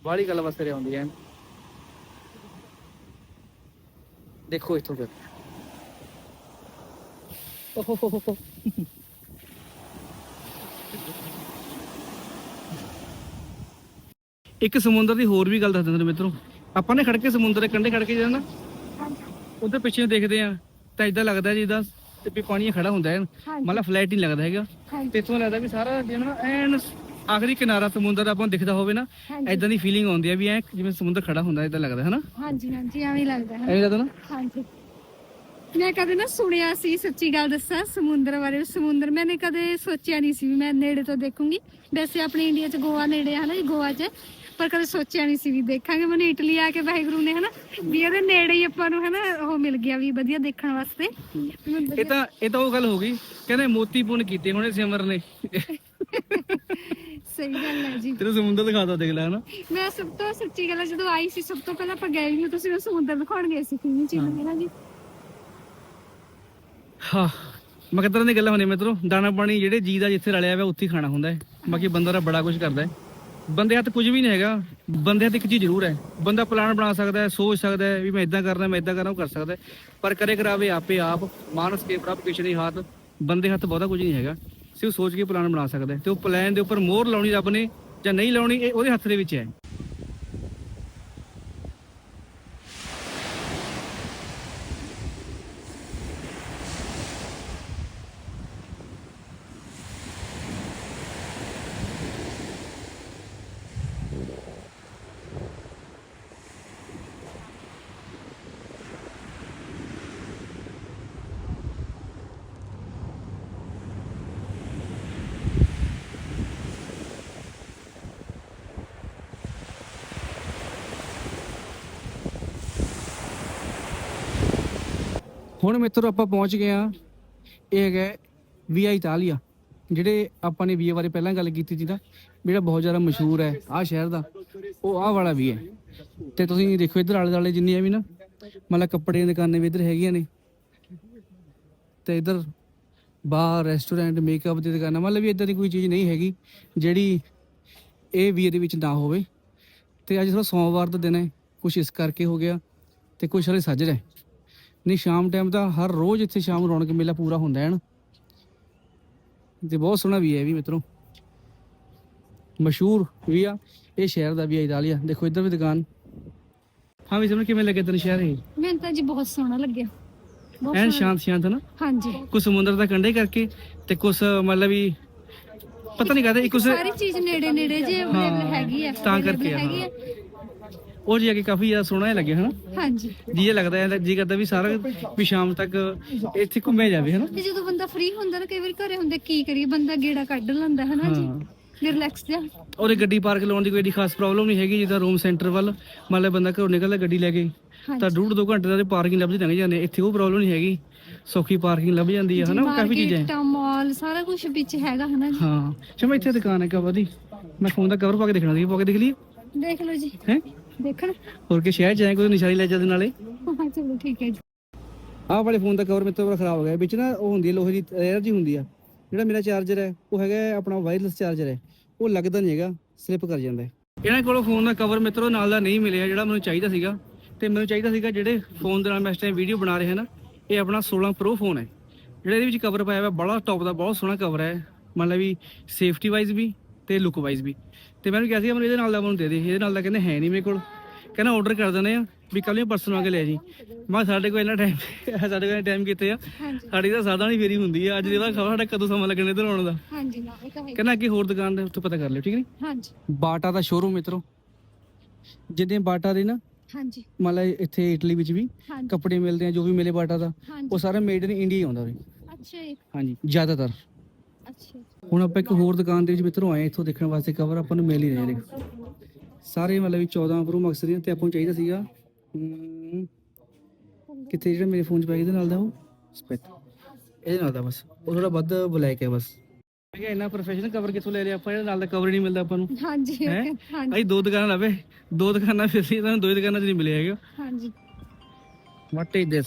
ਬਾਹਲੀ ਗੱਲ ਵਸਰੇ ਆਉਂਦੀ ਹੈ ਦੇਖੋ ਇੱਥੋਂ ਫਿਰ। ਓਹ ਹੋ ਹੋ ਹੋ। ਇੱਕ ਸਮੁੰਦਰ ਦੀ ਹੋਰ ਵੀ ਗੱਲ ਦੱਸ ਦਿੰਦੇ ਨੇ ਮਿੱਤਰੋ। ਆਪਾਂ ਨੇ ਖੜ ਕੇ ਸਮੁੰਦਰ ਦੇ ਕੰਢੇ ਖੜ ਕੇ ਜਾਣਾ ਉਧਰ ਪਿੱਛੇ ਦੇਖਦੇ ਆ ਤਾਂ ਇਦਾਂ ਲੱਗਦਾ ਜਿੱਦਾਂ ਤੇ ਵੀ ਪਾਣੀ ਖੜਾ ਹੁੰਦਾ ਹੈ। ਮਤਲਬ ਫਲੈਟ ਨਹੀਂ ਲੱਗਦਾ ਹੈਗਾ। ਤੇ ਇਥੋਂ ਲੱਗਦਾ ਵੀ ਸਾਰਾ ਜਿਹੜਾ ਨਾ ਐਨ ਆਖਰੀ ਕਿਨਾਰਾ ਸਮੁੰਦਰ ਦਾ ਆਪਾਂ ਨੂੰ ਦਿਖਦਾ ਹੋਵੇ ਨਾ ਐਦਾਂ ਦੀ ਫੀਲਿੰਗ ਆਉਂਦੀ ਆ ਵੀ ਐ ਜਿਵੇਂ ਸਮੁੰਦਰ ਖੜਾ ਹੁੰਦਾ ਇਦਾਂ ਲੱਗਦਾ ਹੈ ਨਾ ਹਾਂਜੀ ਹਾਂਜੀ ਐਵੇਂ ਹੀ ਲੱਗਦਾ ਹੈ। ਐਵੇਂ ਲੱਗਦਾ ਨਾ? ਹਾਂਜੀ। ਮੈਂ ਕਦੇ ਨਾ ਸੁਣਿਆ ਸੀ ਸੱਚੀ ਗੱਲ ਦੱਸਾਂ ਸਮੁੰਦਰ ਬਾਰੇ ਸਮੁੰਦਰ ਮੈਨੇ ਕਦੇ ਸੋਚਿਆ ਨਹੀਂ ਸੀ ਵੀ ਮੈਂ ਨੇੜੇ ਤੋਂ ਦੇਖੂੰਗੀ। ਵੈਸੇ ਆਪਣੇ ਇੰਡੀਆ 'ਚ ਗੋਆ ਨੇੜੇ ਆ ਹਨਾ ਜੀ ਗੋਆ 'ਚ। ਪਰ ਕਦੇ ਸੋਚਿਆ ਨਹੀਂ ਸੀ ਵੀ ਦੇਖਾਂਗੇ। ਮੈਨੂੰ ਇਟਲੀ ਆ ਕੇ ਵਾਹਿਗੁਰੂ ਨੇ ਹਨਾ ਵੀ ਇਹਦੇ ਨੇੜੇ ਹੀ ਆਪਾਂ ਨੂੰ ਹਨਾ ਉਹ ਮਿਲ ਗਿਆ ਵੀ ਵਧੀਆ ਦੇਖਣ ਵਾਸਤੇ। ਵੀ ਮੈਨੂੰ ਇਹ ਵਧੀਆ- ਤਾਂ ਇਹ ਤਾਂ ਉਹ ਗੱਲ ਹੋ ਗਈ। ਕਹਿੰਦੇ ਮੋਤੀ ਪੁੰਨ ਕੀਤੇ ਹੋਣੇ ਸਿਮਰ ਨੇ। ਸਹੀ ਗੱਲ ਹੈ ਜੀ। ਤੇਰੇ ਸਮੁੰਦਰ ਦਿਖਾਤਾ ਦੇਖ ਲੈ ਹਨਾ। ਮੈਂ ਸਭ ਤੋਂ ਸੱਚੀ ਗੱਲ ਹੈ ਜਦੋਂ ਆਈ ਸੀ ਸਭ ਤੋਂ ਪਹਿਲਾਂ ਆਪਾਂ ਗਏ ਵੀ ਤੁਸੀਂ ਮੈਨੂੰ ਸਮੁੰਦਰ ਦਿਖਾਉਣ ਗਏ ਸੀ ਕਿੰਨੀ ਚੀਜ਼ ਹੈ ਨਾ ਜੀ। ਹਾਂ ਮਕਦਰਾਂ ਦੀ ਗੱਲਾਂ ਹੁੰਦੀਆਂ ਮਿੱਤਰੋ ਦਾਣਾ ਪਾਣੀ ਜਿਹੜੇ ਜੀ ਦਾ ਜਿੱਥੇ ਰਲਿਆ ਹੋਇਆ ਉੱਥੇ ਹੀ ਖਾਣਾ ਹੁੰਦਾ ਹੈ। ਬਾਕੀ ਬੰਦਾ ਦਾ ਬੜਾ ਕੁਝ ਕਰਦਾ ਹੈ। ਬੰਦੇ ਹੱਥ ਕੁਝ ਵੀ ਨਹੀਂ ਹੈਗਾ। ਬੰਦੇ ਹੱਥ ਇੱਕ ਚੀਜ਼ ਜ਼ਰੂਰ ਹੈ। ਬੰਦਾ ਪਲਾਨ ਬਣਾ ਸਕਦਾ ਹੈ, ਸੋਚ ਸਕਦਾ ਹੈ ਵੀ ਮੈਂ ਇਦਾਂ ਕਰਨਾ, ਮੈਂ ਇਦਾਂ ਕਰਨਾ, ਉਹ ਕਰ ਸਕਦਾ ਹੈ। ਪਰ ਕਰੇ ਕਰਾਵੇ ਆਪੇ ਆਪ ਮਾਨਸ ਕੇ ਪ੍ਰਭ ਕਿਛ ਨਹੀਂ ਹਾਥ ਬੰਦੇ ਹੱਥ ਬਹੁਤਾ ਕੁਝ ਨਹੀਂ ਹੈਗਾ। ਸਿਰਫ ਸੋਚ ਕੇ ਪਲਾਨ ਬਣਾ ਸਕਦਾ ਹੈ। ਤੇ ਉਹ ਪਲਾਨ ਦੇ ਉੱਪਰ ਮੋਹਰ ਲਾਉਣੀ ਰੱਬ ਨੇ ਜਾਂ ਨਹੀਂ ਲਾਉਣੀ, ਇਹ ਉਹਦੇ ਹੱਥ ਦੇ ਵਿੱਚ ਹੈ। ਹੁਣ ਮਿੱਤਰੋ ਆਪਾਂ ਪਹੁੰਚ ਗਏ ਆ ਇਹ ਹੈਗਾ ਵੀਆ ਇਟਾਲੀਆ ਜਿਹੜੇ ਆਪਾਂ ਨੇ ਵੀਏ ਬਾਰੇ ਪਹਿਲਾਂ ਗੱਲ ਕੀਤੀ ਸੀ ਨਾ, ਜਿਹੜਾ ਬਹੁਤ ਜ਼ਿਆਦਾ ਮਸ਼ਹੂਰ ਹੈ, ਆਹ ਸ਼ਹਿਰ ਦਾ, ਉਹ ਆਹ ਵਾਲਾ ਵੀ ਹੈ। ਤੇ ਤੁਸੀਂ ਦੇਖੋ ਇੱਧਰ ਆਲੇ ਦੁਆਲੇ ਜਿੰਨੀਆਂ ਵੀ ਨਾ, ਮਤਲਬ ਕੱਪੜੇ ਦੀਆਂ ਦੁਕਾਨਾਂ ਵੀ ਇੱਧਰ ਹੈਗੀਆਂ ਨੇ। ਤੇ ਇੱਧਰ ਬਾਰ, ਰੈਸਟੋਰੈਂਟ ਮੇਕਅਪ ਦੀ ਦੁਕਾਨਾਂ, ਮਤਲਬ ਵੀ ਇਦਾਂ ਦੀ ਕੋਈ ਚੀਜ਼ ਨਹੀਂ ਹੈਗੀ, ਜਿਹੜੀ ਇਹ ਵੀਏ ਦੇ ਵਿੱਚ ਨਾ ਹੋਵੇ। ਤੇ ਅੱਜ ਥੋੜਾ ਸੋਮਵਾਰ ਦਾ ਦਿਨ ਹੈ, ਕੁਛ ਇਸ ਕਰਕੇ ਹੋ ਗਿਆ ਤੇ ਕੁਛ ਹਲੇ ਸੱਜ ਰਿਹਾ। ਨਹੀਂ ਸ਼ਾਮ ਟਾਈਮ ਤਾਂ ਹਰ ਰੋਜ਼ ਇੱਥੇ ਸ਼ਾਮ ਰੌਣਕ ਮੇਲਾ ਪੂਰਾ ਹੁੰਦਾ ਹੈ ਨਾ। ਤੇ ਬਹੁਤ ਸੋਹਣਾ ਵੀ ਹੈ ਵੀ ਮਿੱਤਰੋ। ਮਸ਼ਹੂਰ ਵੀ ਆ ਇਹ ਸ਼ਹਿਰ ਦਾ ਵੀ ਹੈ ਇਟਾਲੀਆ ਦੇਖੋ ਇੱਧਰ ਵੀ ਦੁਕਾਨ। ਹਾਂ ਵੀ ਤੁਹਾਨੂੰ ਕਿਵੇਂ ਲੱਗਿਆ ਤੈਨੂੰ ਸ਼ਹਿਰ ਇਹ? ਮੈਨੂੰ ਤਾਂ ਜੀ ਬਹੁਤ ਸੋਹਣਾ ਲੱਗਿਆ। ਬਹੁਤ ਐਨ ਸ਼ਾਂਤ ਸ਼ਾਂਤ ਨਾ? ਹਾਂਜੀ। ਕੁਛ ਸਮੁੰਦਰ ਦਾ ਕੰਢੇ ਕਰਕੇ ਤੇ ਕੁਛ ਮਤਲਬ ਵੀ ਪਤਾ ਨਹੀਂ ਕਹਦੇ ਕੁਛ ਸਾਰੀ ਚੀਜ਼ ਨੇੜੇ ਨੇੜੇ ਜੇ ਅਵੇਲੇਬਲ ਹੈਗੀ ਹੈ ਤਾਂ ਕਰਕੇ, ਹੈਗੀ ਹੈ। ਉਹ ਜੀ ਕੇ ਕਾਫੀ ਜ਼ਿਆਦਾ ਸੋਹਣਾ ਜਿਹਾ ਲੱਗਿਆ ਹਨਾ? ਹਾਂਜੀ। ਜੀ ਇਹ ਲੱਗਦਾ ਹੈ ਜੀ ਕਰਦਾ ਵੀ ਸਾਰਾ ਵੀ ਸ਼ਾਮ ਤੱਕ ਇੱਥੇ ਘੁੰਮਿਆ ਜਾਵੇ ਹਨਾ? ਤੇ ਜਦੋਂ ਬੰਦਾ ਫ੍ਰੀ ਹੁੰਦਾ ਨਾ ਕਈ ਵਾਰੀ ਘਰੇ ਹੁੰਦੇ ਕੀ ਕਰੀਏ? ਬੰਦਾ ਗੇੜਾ ਕੱਢ ਲੈਂਦਾ ਹੈ ਨਾ ਜੀ? ਹਾਂ। ਰਿਲੈਕਸ ਜਾ ਔਰ ਇਹ ਗੱਡੀ ਪਾਰਕ ਲਾਉਣ ਦੀ ਕੋਈ ਏਡੀ ਖਾਸ ਪ੍ਰੋਬਲਮ ਨਹੀਂ ਹੈਗੀ ਜਿੱਦਾਂ ਰੂਮ ਸੈਂਟਰ ਵੱਲ ਮੰਨ ਬੰਦਾ ਘਰੋਂ ਨਿਕਲਦਾ ਗੱਡੀ ਲੈ ਕੇ ਤਾਂ ਡੂਢ ਦੋ ਘੰਟੇ ਦਾ ਪਾਰਕਿੰਗ ਲੱਭਦੀ ਲੰਘ ਜਾਂਦੇ ਇੱਥੇ ਉਹ ਪ੍ਰੋਬਲਮ ਨਹੀਂ ਹੈਗੀ ਸੌਖੀ ਪਾਰਕਿੰਗ ਲੱਭ ਜਾਂਦੀ ਹੈ ਹਨਾ? ਕਾਫੀ ਚੀਜ਼ਾਂ ਹੈ। ਮਾਰਕੀਟ ਮਾਲ ਸਾਰਾ ਕੁਝ ਵਿੱਚ ਹੈਗਾ ਹੈ ਨਾ ਜੀ? ਹਾਂ। ਚਲੋ ਇੱਥੇ ਦੁਕਾਨ ਹੈ ਕਵਰ ਦੀ। ਮੈਂ ਫੋਨ ਦਾ ਕਵਰ ਪਾ ਕੇ ਦੇਖਣਾ ਸੀ ਪਾ ਕੇ ਦੇਖ ਲਈ ਦੇਖ ਲਓ ਜੀ। ਹੈ? ਦੇਖਣ। ਹੋਰ ਕਿ ਸ਼ਹਿਰ ਜਾਏ ਕੋਈ ਨਿਸ਼ਾਨੀ ਲੈ ਜਾਂਦੇ ਨਾਲੇ? ਹਾਂ ਚਲੋ ਠੀਕ ਹੈ ਜੀ। ਆਹ ਵਾਲੇ ਫੋਨ ਦਾ ਕਵਰ ਮੇਰੇ ਤੋਂ ਬੜਾ ਖਰਾਬ ਹੋ ਗਿਆ। ਵਿੱਚ ਨਾ ਉਹ ਹੁੰਦੀ ਹੈ ਲੋਹੇ ਦੀ 에ਅਰ ਜੀ ਹੁੰਦੀ ਆ। ਜਿਹੜਾ ਮੇਰਾ ਚਾਰਜਰ ਹੈ ਉਹ ਹੈਗਾ ਹੈ ਆਪਣਾ ਵਾਇਰਲੈਸ ਚਾਰਜਰ ਹੈ। ਉਹ ਲੱਗਦਾ ਨਹੀਂ ਹੈਗਾ ਸਲਿੱਪ ਕਰ ਜਾਂਦਾ ਹੈ। ਇਹਨਾਂ ਕੋਲੋਂ ਫੋਨ ਦਾ ਕਵਰ ਮਿੱਤਰੋ ਨਾਲ ਦਾ ਨਹੀਂ ਮਿਲਿਆ ਜਿਹੜਾ ਮੈਨੂੰ ਚਾਹੀਦਾ ਸੀਗਾ। ਤੇ ਮੈਨੂੰ ਚਾਹੀਦਾ ਸੀਗਾ ਜਿਹੜੇ ਫੋਨ ਦੇ ਨਾਲ ਮੈਂ ਇਸ ਟਾਈਮ ਵੀਡੀਓ ਬਣਾ ਰਿਹਾ ਨਾ ਇਹ ਆਪਣਾ 16 ਪ੍ਰੋ ਫੋਨ ਹੈ। ਜਿਹੜਾ ਇਹਦੇ ਵਿੱਚ ਕਵਰ ਪਾਇਆ ਹੋਇਆ ਬੜਾ ਟੌਪ ਦਾ ਬਹੁਤ ਸੋਹਣਾ ਕਵਰ ਹੈ। ਮਤਲਬ ਵੀ ਸੇਫਟੀ ਵਾਈਜ਼ ਵੀ ਤੇ ਲੁੱਕ ਵਾਈਜ਼ ਵੀ। ਤੇ ਮੈਨੂੰ ਕਿਹਾ ਸੀ ਮੈਨੂੰ ਇਹਦੇ ਨਾਲ ਦਾ ਮੈਨੂੰ ਦੇ ਦੇ ਇਹਦੇ ਨਾਲ ਦਾ ਕਹਿੰਦੇ ਹੈ ਨਹੀਂ ਮੇਰੇ ਕੋਲ। ਕਹਿੰਦਾ ਆਰਡਰ ਕਰ ਦਿੰਦੇ ਆ ਵੀ ਕੱਲ ਨੂੰ ਪਰਸਨ ਆ ਕੇ ਲੈ ਜੀ। ਮੈਂ ਸਾਡੇ ਕੋਲ ਇੰਨਾ ਟਾਈਮ <laughs> ਸਾਡੇ ਕੋਲ ਟਾਈਮ ਕਿੱਥੇ ਆ। ਸਾਡੀ ਤਾਂ ਸਾਦਾ ਨਹੀਂ ਫੇਰੀ ਹੁੰਦੀ ਆ ਅੱਜ ਦੇ ਬਾਅਦ ਖਬਰ ਸਾਡਾ ਕਦੋਂ ਸਮਾਂ ਲੱਗਣਾ ਇਧਰ ਆਉਣ ਦਾ? ਹਾਂਜੀ ਨਾ ਇਹ ਤਾਂ ਹੈ ਕਹਿੰਦਾ ਅੱਗੇ ਹੋਰ ਦੁਕਾਨ ਦੇ ਉੱਤੇ ਪਤਾ ਕਰ ਲਿਓ ਠੀਕ ਨਹੀਂ? ਹਾਂਜੀ। ਬਾਟਾ ਦਾ ਸ਼ੋਰੂਮ ਮਿੱਤਰੋ। ਜਿੱਦੇ ਬਾਟਾ ਦੇ ਨਾ ਹਾਂਜੀ। ਮਤਲਬ ਇੱਥੇ ਇਟਲੀ ਵਿੱਚ ਵੀ ਹਾਂਜੀ। ਕੱਪੜੇ ਮਿਲਦੇ ਆ ਜੋ ਵੀ ਮਿਲੇ ਬਾਟਾ ਦਾ ਉਹ ਸਾਰਾ ਮੇਡ ਇਨ ਇੰਡੀਆ ਹੀ ਆਉਂਦਾ ਉਰੇ ਅੱਛਾ ਜੀ। ਹਾਂਜੀ ਜ਼ਿਆਦਾਤਰ। ਅੱਛਾ ਹੁਣ ਆਪਾਂ ਇੱਕ ਹੋਰ ਦੁਕਾਨ ਦੇ ਵਿੱਚ ਮਿੱਤਰੋ ਆਏ ਇੱਥੋਂ ਦੇਖਣ ਵਾਸਤੇ ਕਵਰ ਆਪਾਂ ਨੂੰ ਮਿਲ ਹੀ ਰਹੇ ਦੇਖ ਸਾਰੇ ਮਤਲਬ ਵੀ 14 ਪ੍ਰੋ ਮਕਸ ਦੀਆਂ ਤੇ ਆਪਾਂ ਨੂੰ ਚਾਹੀਦਾ ਸੀਗਾ ਕਿੱਥੇ ਜਿਹੜਾ ਮੇਰੇ ਫੋਨ 'ਚ ਪਿਆ ਇਹਦੇ ਨਾਲ ਦਾ ਉਹ? ਸਪੈਕ ਇਹਦੇ ਨਾਲ ਦਾ ਬਸ ਉਹ ਥੋੜਾ ਵੱਧ ਬਲੈਕ ਹੈ ਬਸ। ਮੈਂ ਕਿਹਾ ਇੰਨਾ ਪ੍ਰੋਫੈਸ਼ਨਲ ਕਵਰ ਕਿੱਥੋਂ ਲੈ ਲਿਆ ਆਪਾਂ ਇਹਦੇ ਨਾਲ ਦਾ ਕਵਰ ਨਹੀਂ ਮਿਲਦਾ ਆਪਾਂ ਨੂੰ। ਹਾਂਜੀ ਹੈਂ? ਹਾਂਜੀ। ਅਸੀਂ ਦੋ ਦੁਕਾਨਾਂ ਲਾਵੇ ਦੋ ਦੁਕਾਨਾਂ ਫਿਰ ਸੀ ਤਾਂ ਦੋ ਹੀ ਦੁਕਾਨਾਂ 'ਚ ਨਹੀਂ ਮਿਲਿਆ ਹੈਗਾ। ਹਾਂਜੀ। ਵਾਟ ਇਜ਼ ਦਿਸ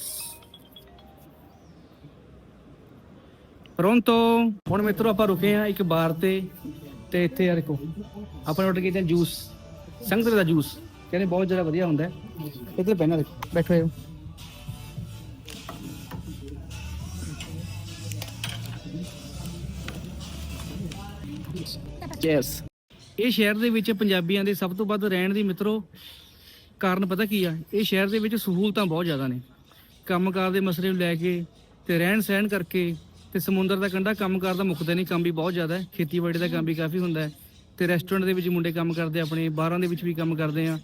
ਪਰੰਤੋ ਹੁਣ ਮਿੱਤਰੋ ਆਪਾਂ ਰੁਕੇ ਆ ਇੱਕ ਬਾਰ ਤੇ ਤੇ ਇੱਥੇ ਆ ਦੇਖੋ ਆਪਾਂ ਆਰਡਰ ਕੀਤਾ ਜੂਸ ਸੰਗਤਰੇ ਦਾ ਜੂਸ ਕਹਿੰਦੇ ਬਹੁਤ ਜ਼ਿਆਦਾ ਵਧੀਆ ਹੁੰਦਾ ਹੈ। ਇੱਧਰ ਬੈਠਣਾ ਦੇਖੋ। ਬੈਠੋ ਆਇਓ ਯੈਸ ਇਹ ਸ਼ਹਿਰ ਦੇ ਵਿੱਚ ਪੰਜਾਬੀਆਂ ਦੇ ਸਭ ਤੋਂ ਵੱਧ ਰਹਿਣ ਦੀ ਮਿੱਤਰੋ ਕਾਰਨ ਪਤਾ ਕੀ ਆ? ਇਹ ਸ਼ਹਿਰ ਦੇ ਵਿੱਚ ਸਹੂਲਤਾਂ ਬਹੁਤ ਜ਼ਿਆਦਾ ਨੇ। ਕੰਮਕਾਰ ਦੇ ਮਸਲੇ ਨੂੰ ਲੈ ਕੇ ਤੇ ਰਹਿਣ ਸਹਿਣ ਕਰਕੇ ਤੇ ਸਮੁੰਦਰ ਦਾ ਕੰਢਾ ਕੰਮ ਕਰਦਾ ਮੁੱਕਦਾ ਨਹੀਂ, ਕੰਮ ਵੀ ਬਹੁਤ ਜ਼ਿਆਦਾ ਹੈ। ਖੇਤੀਬਾੜੀ ਦਾ ਕੰਮ ਵੀ ਕਾਫੀ ਹੁੰਦਾ ਹੈ ਤੇ ਰੈਸਟੋਰੈਂਟ ਦੇ ਵਿੱਚ ਮੁੰਡੇ ਕੰਮ ਕਰਦੇ ਆਪਣੇ ਬਾਰਾਂ ਦੇ ਵਿੱਚ ਵੀ ਕੰਮ ਕਰਦੇ ਆ।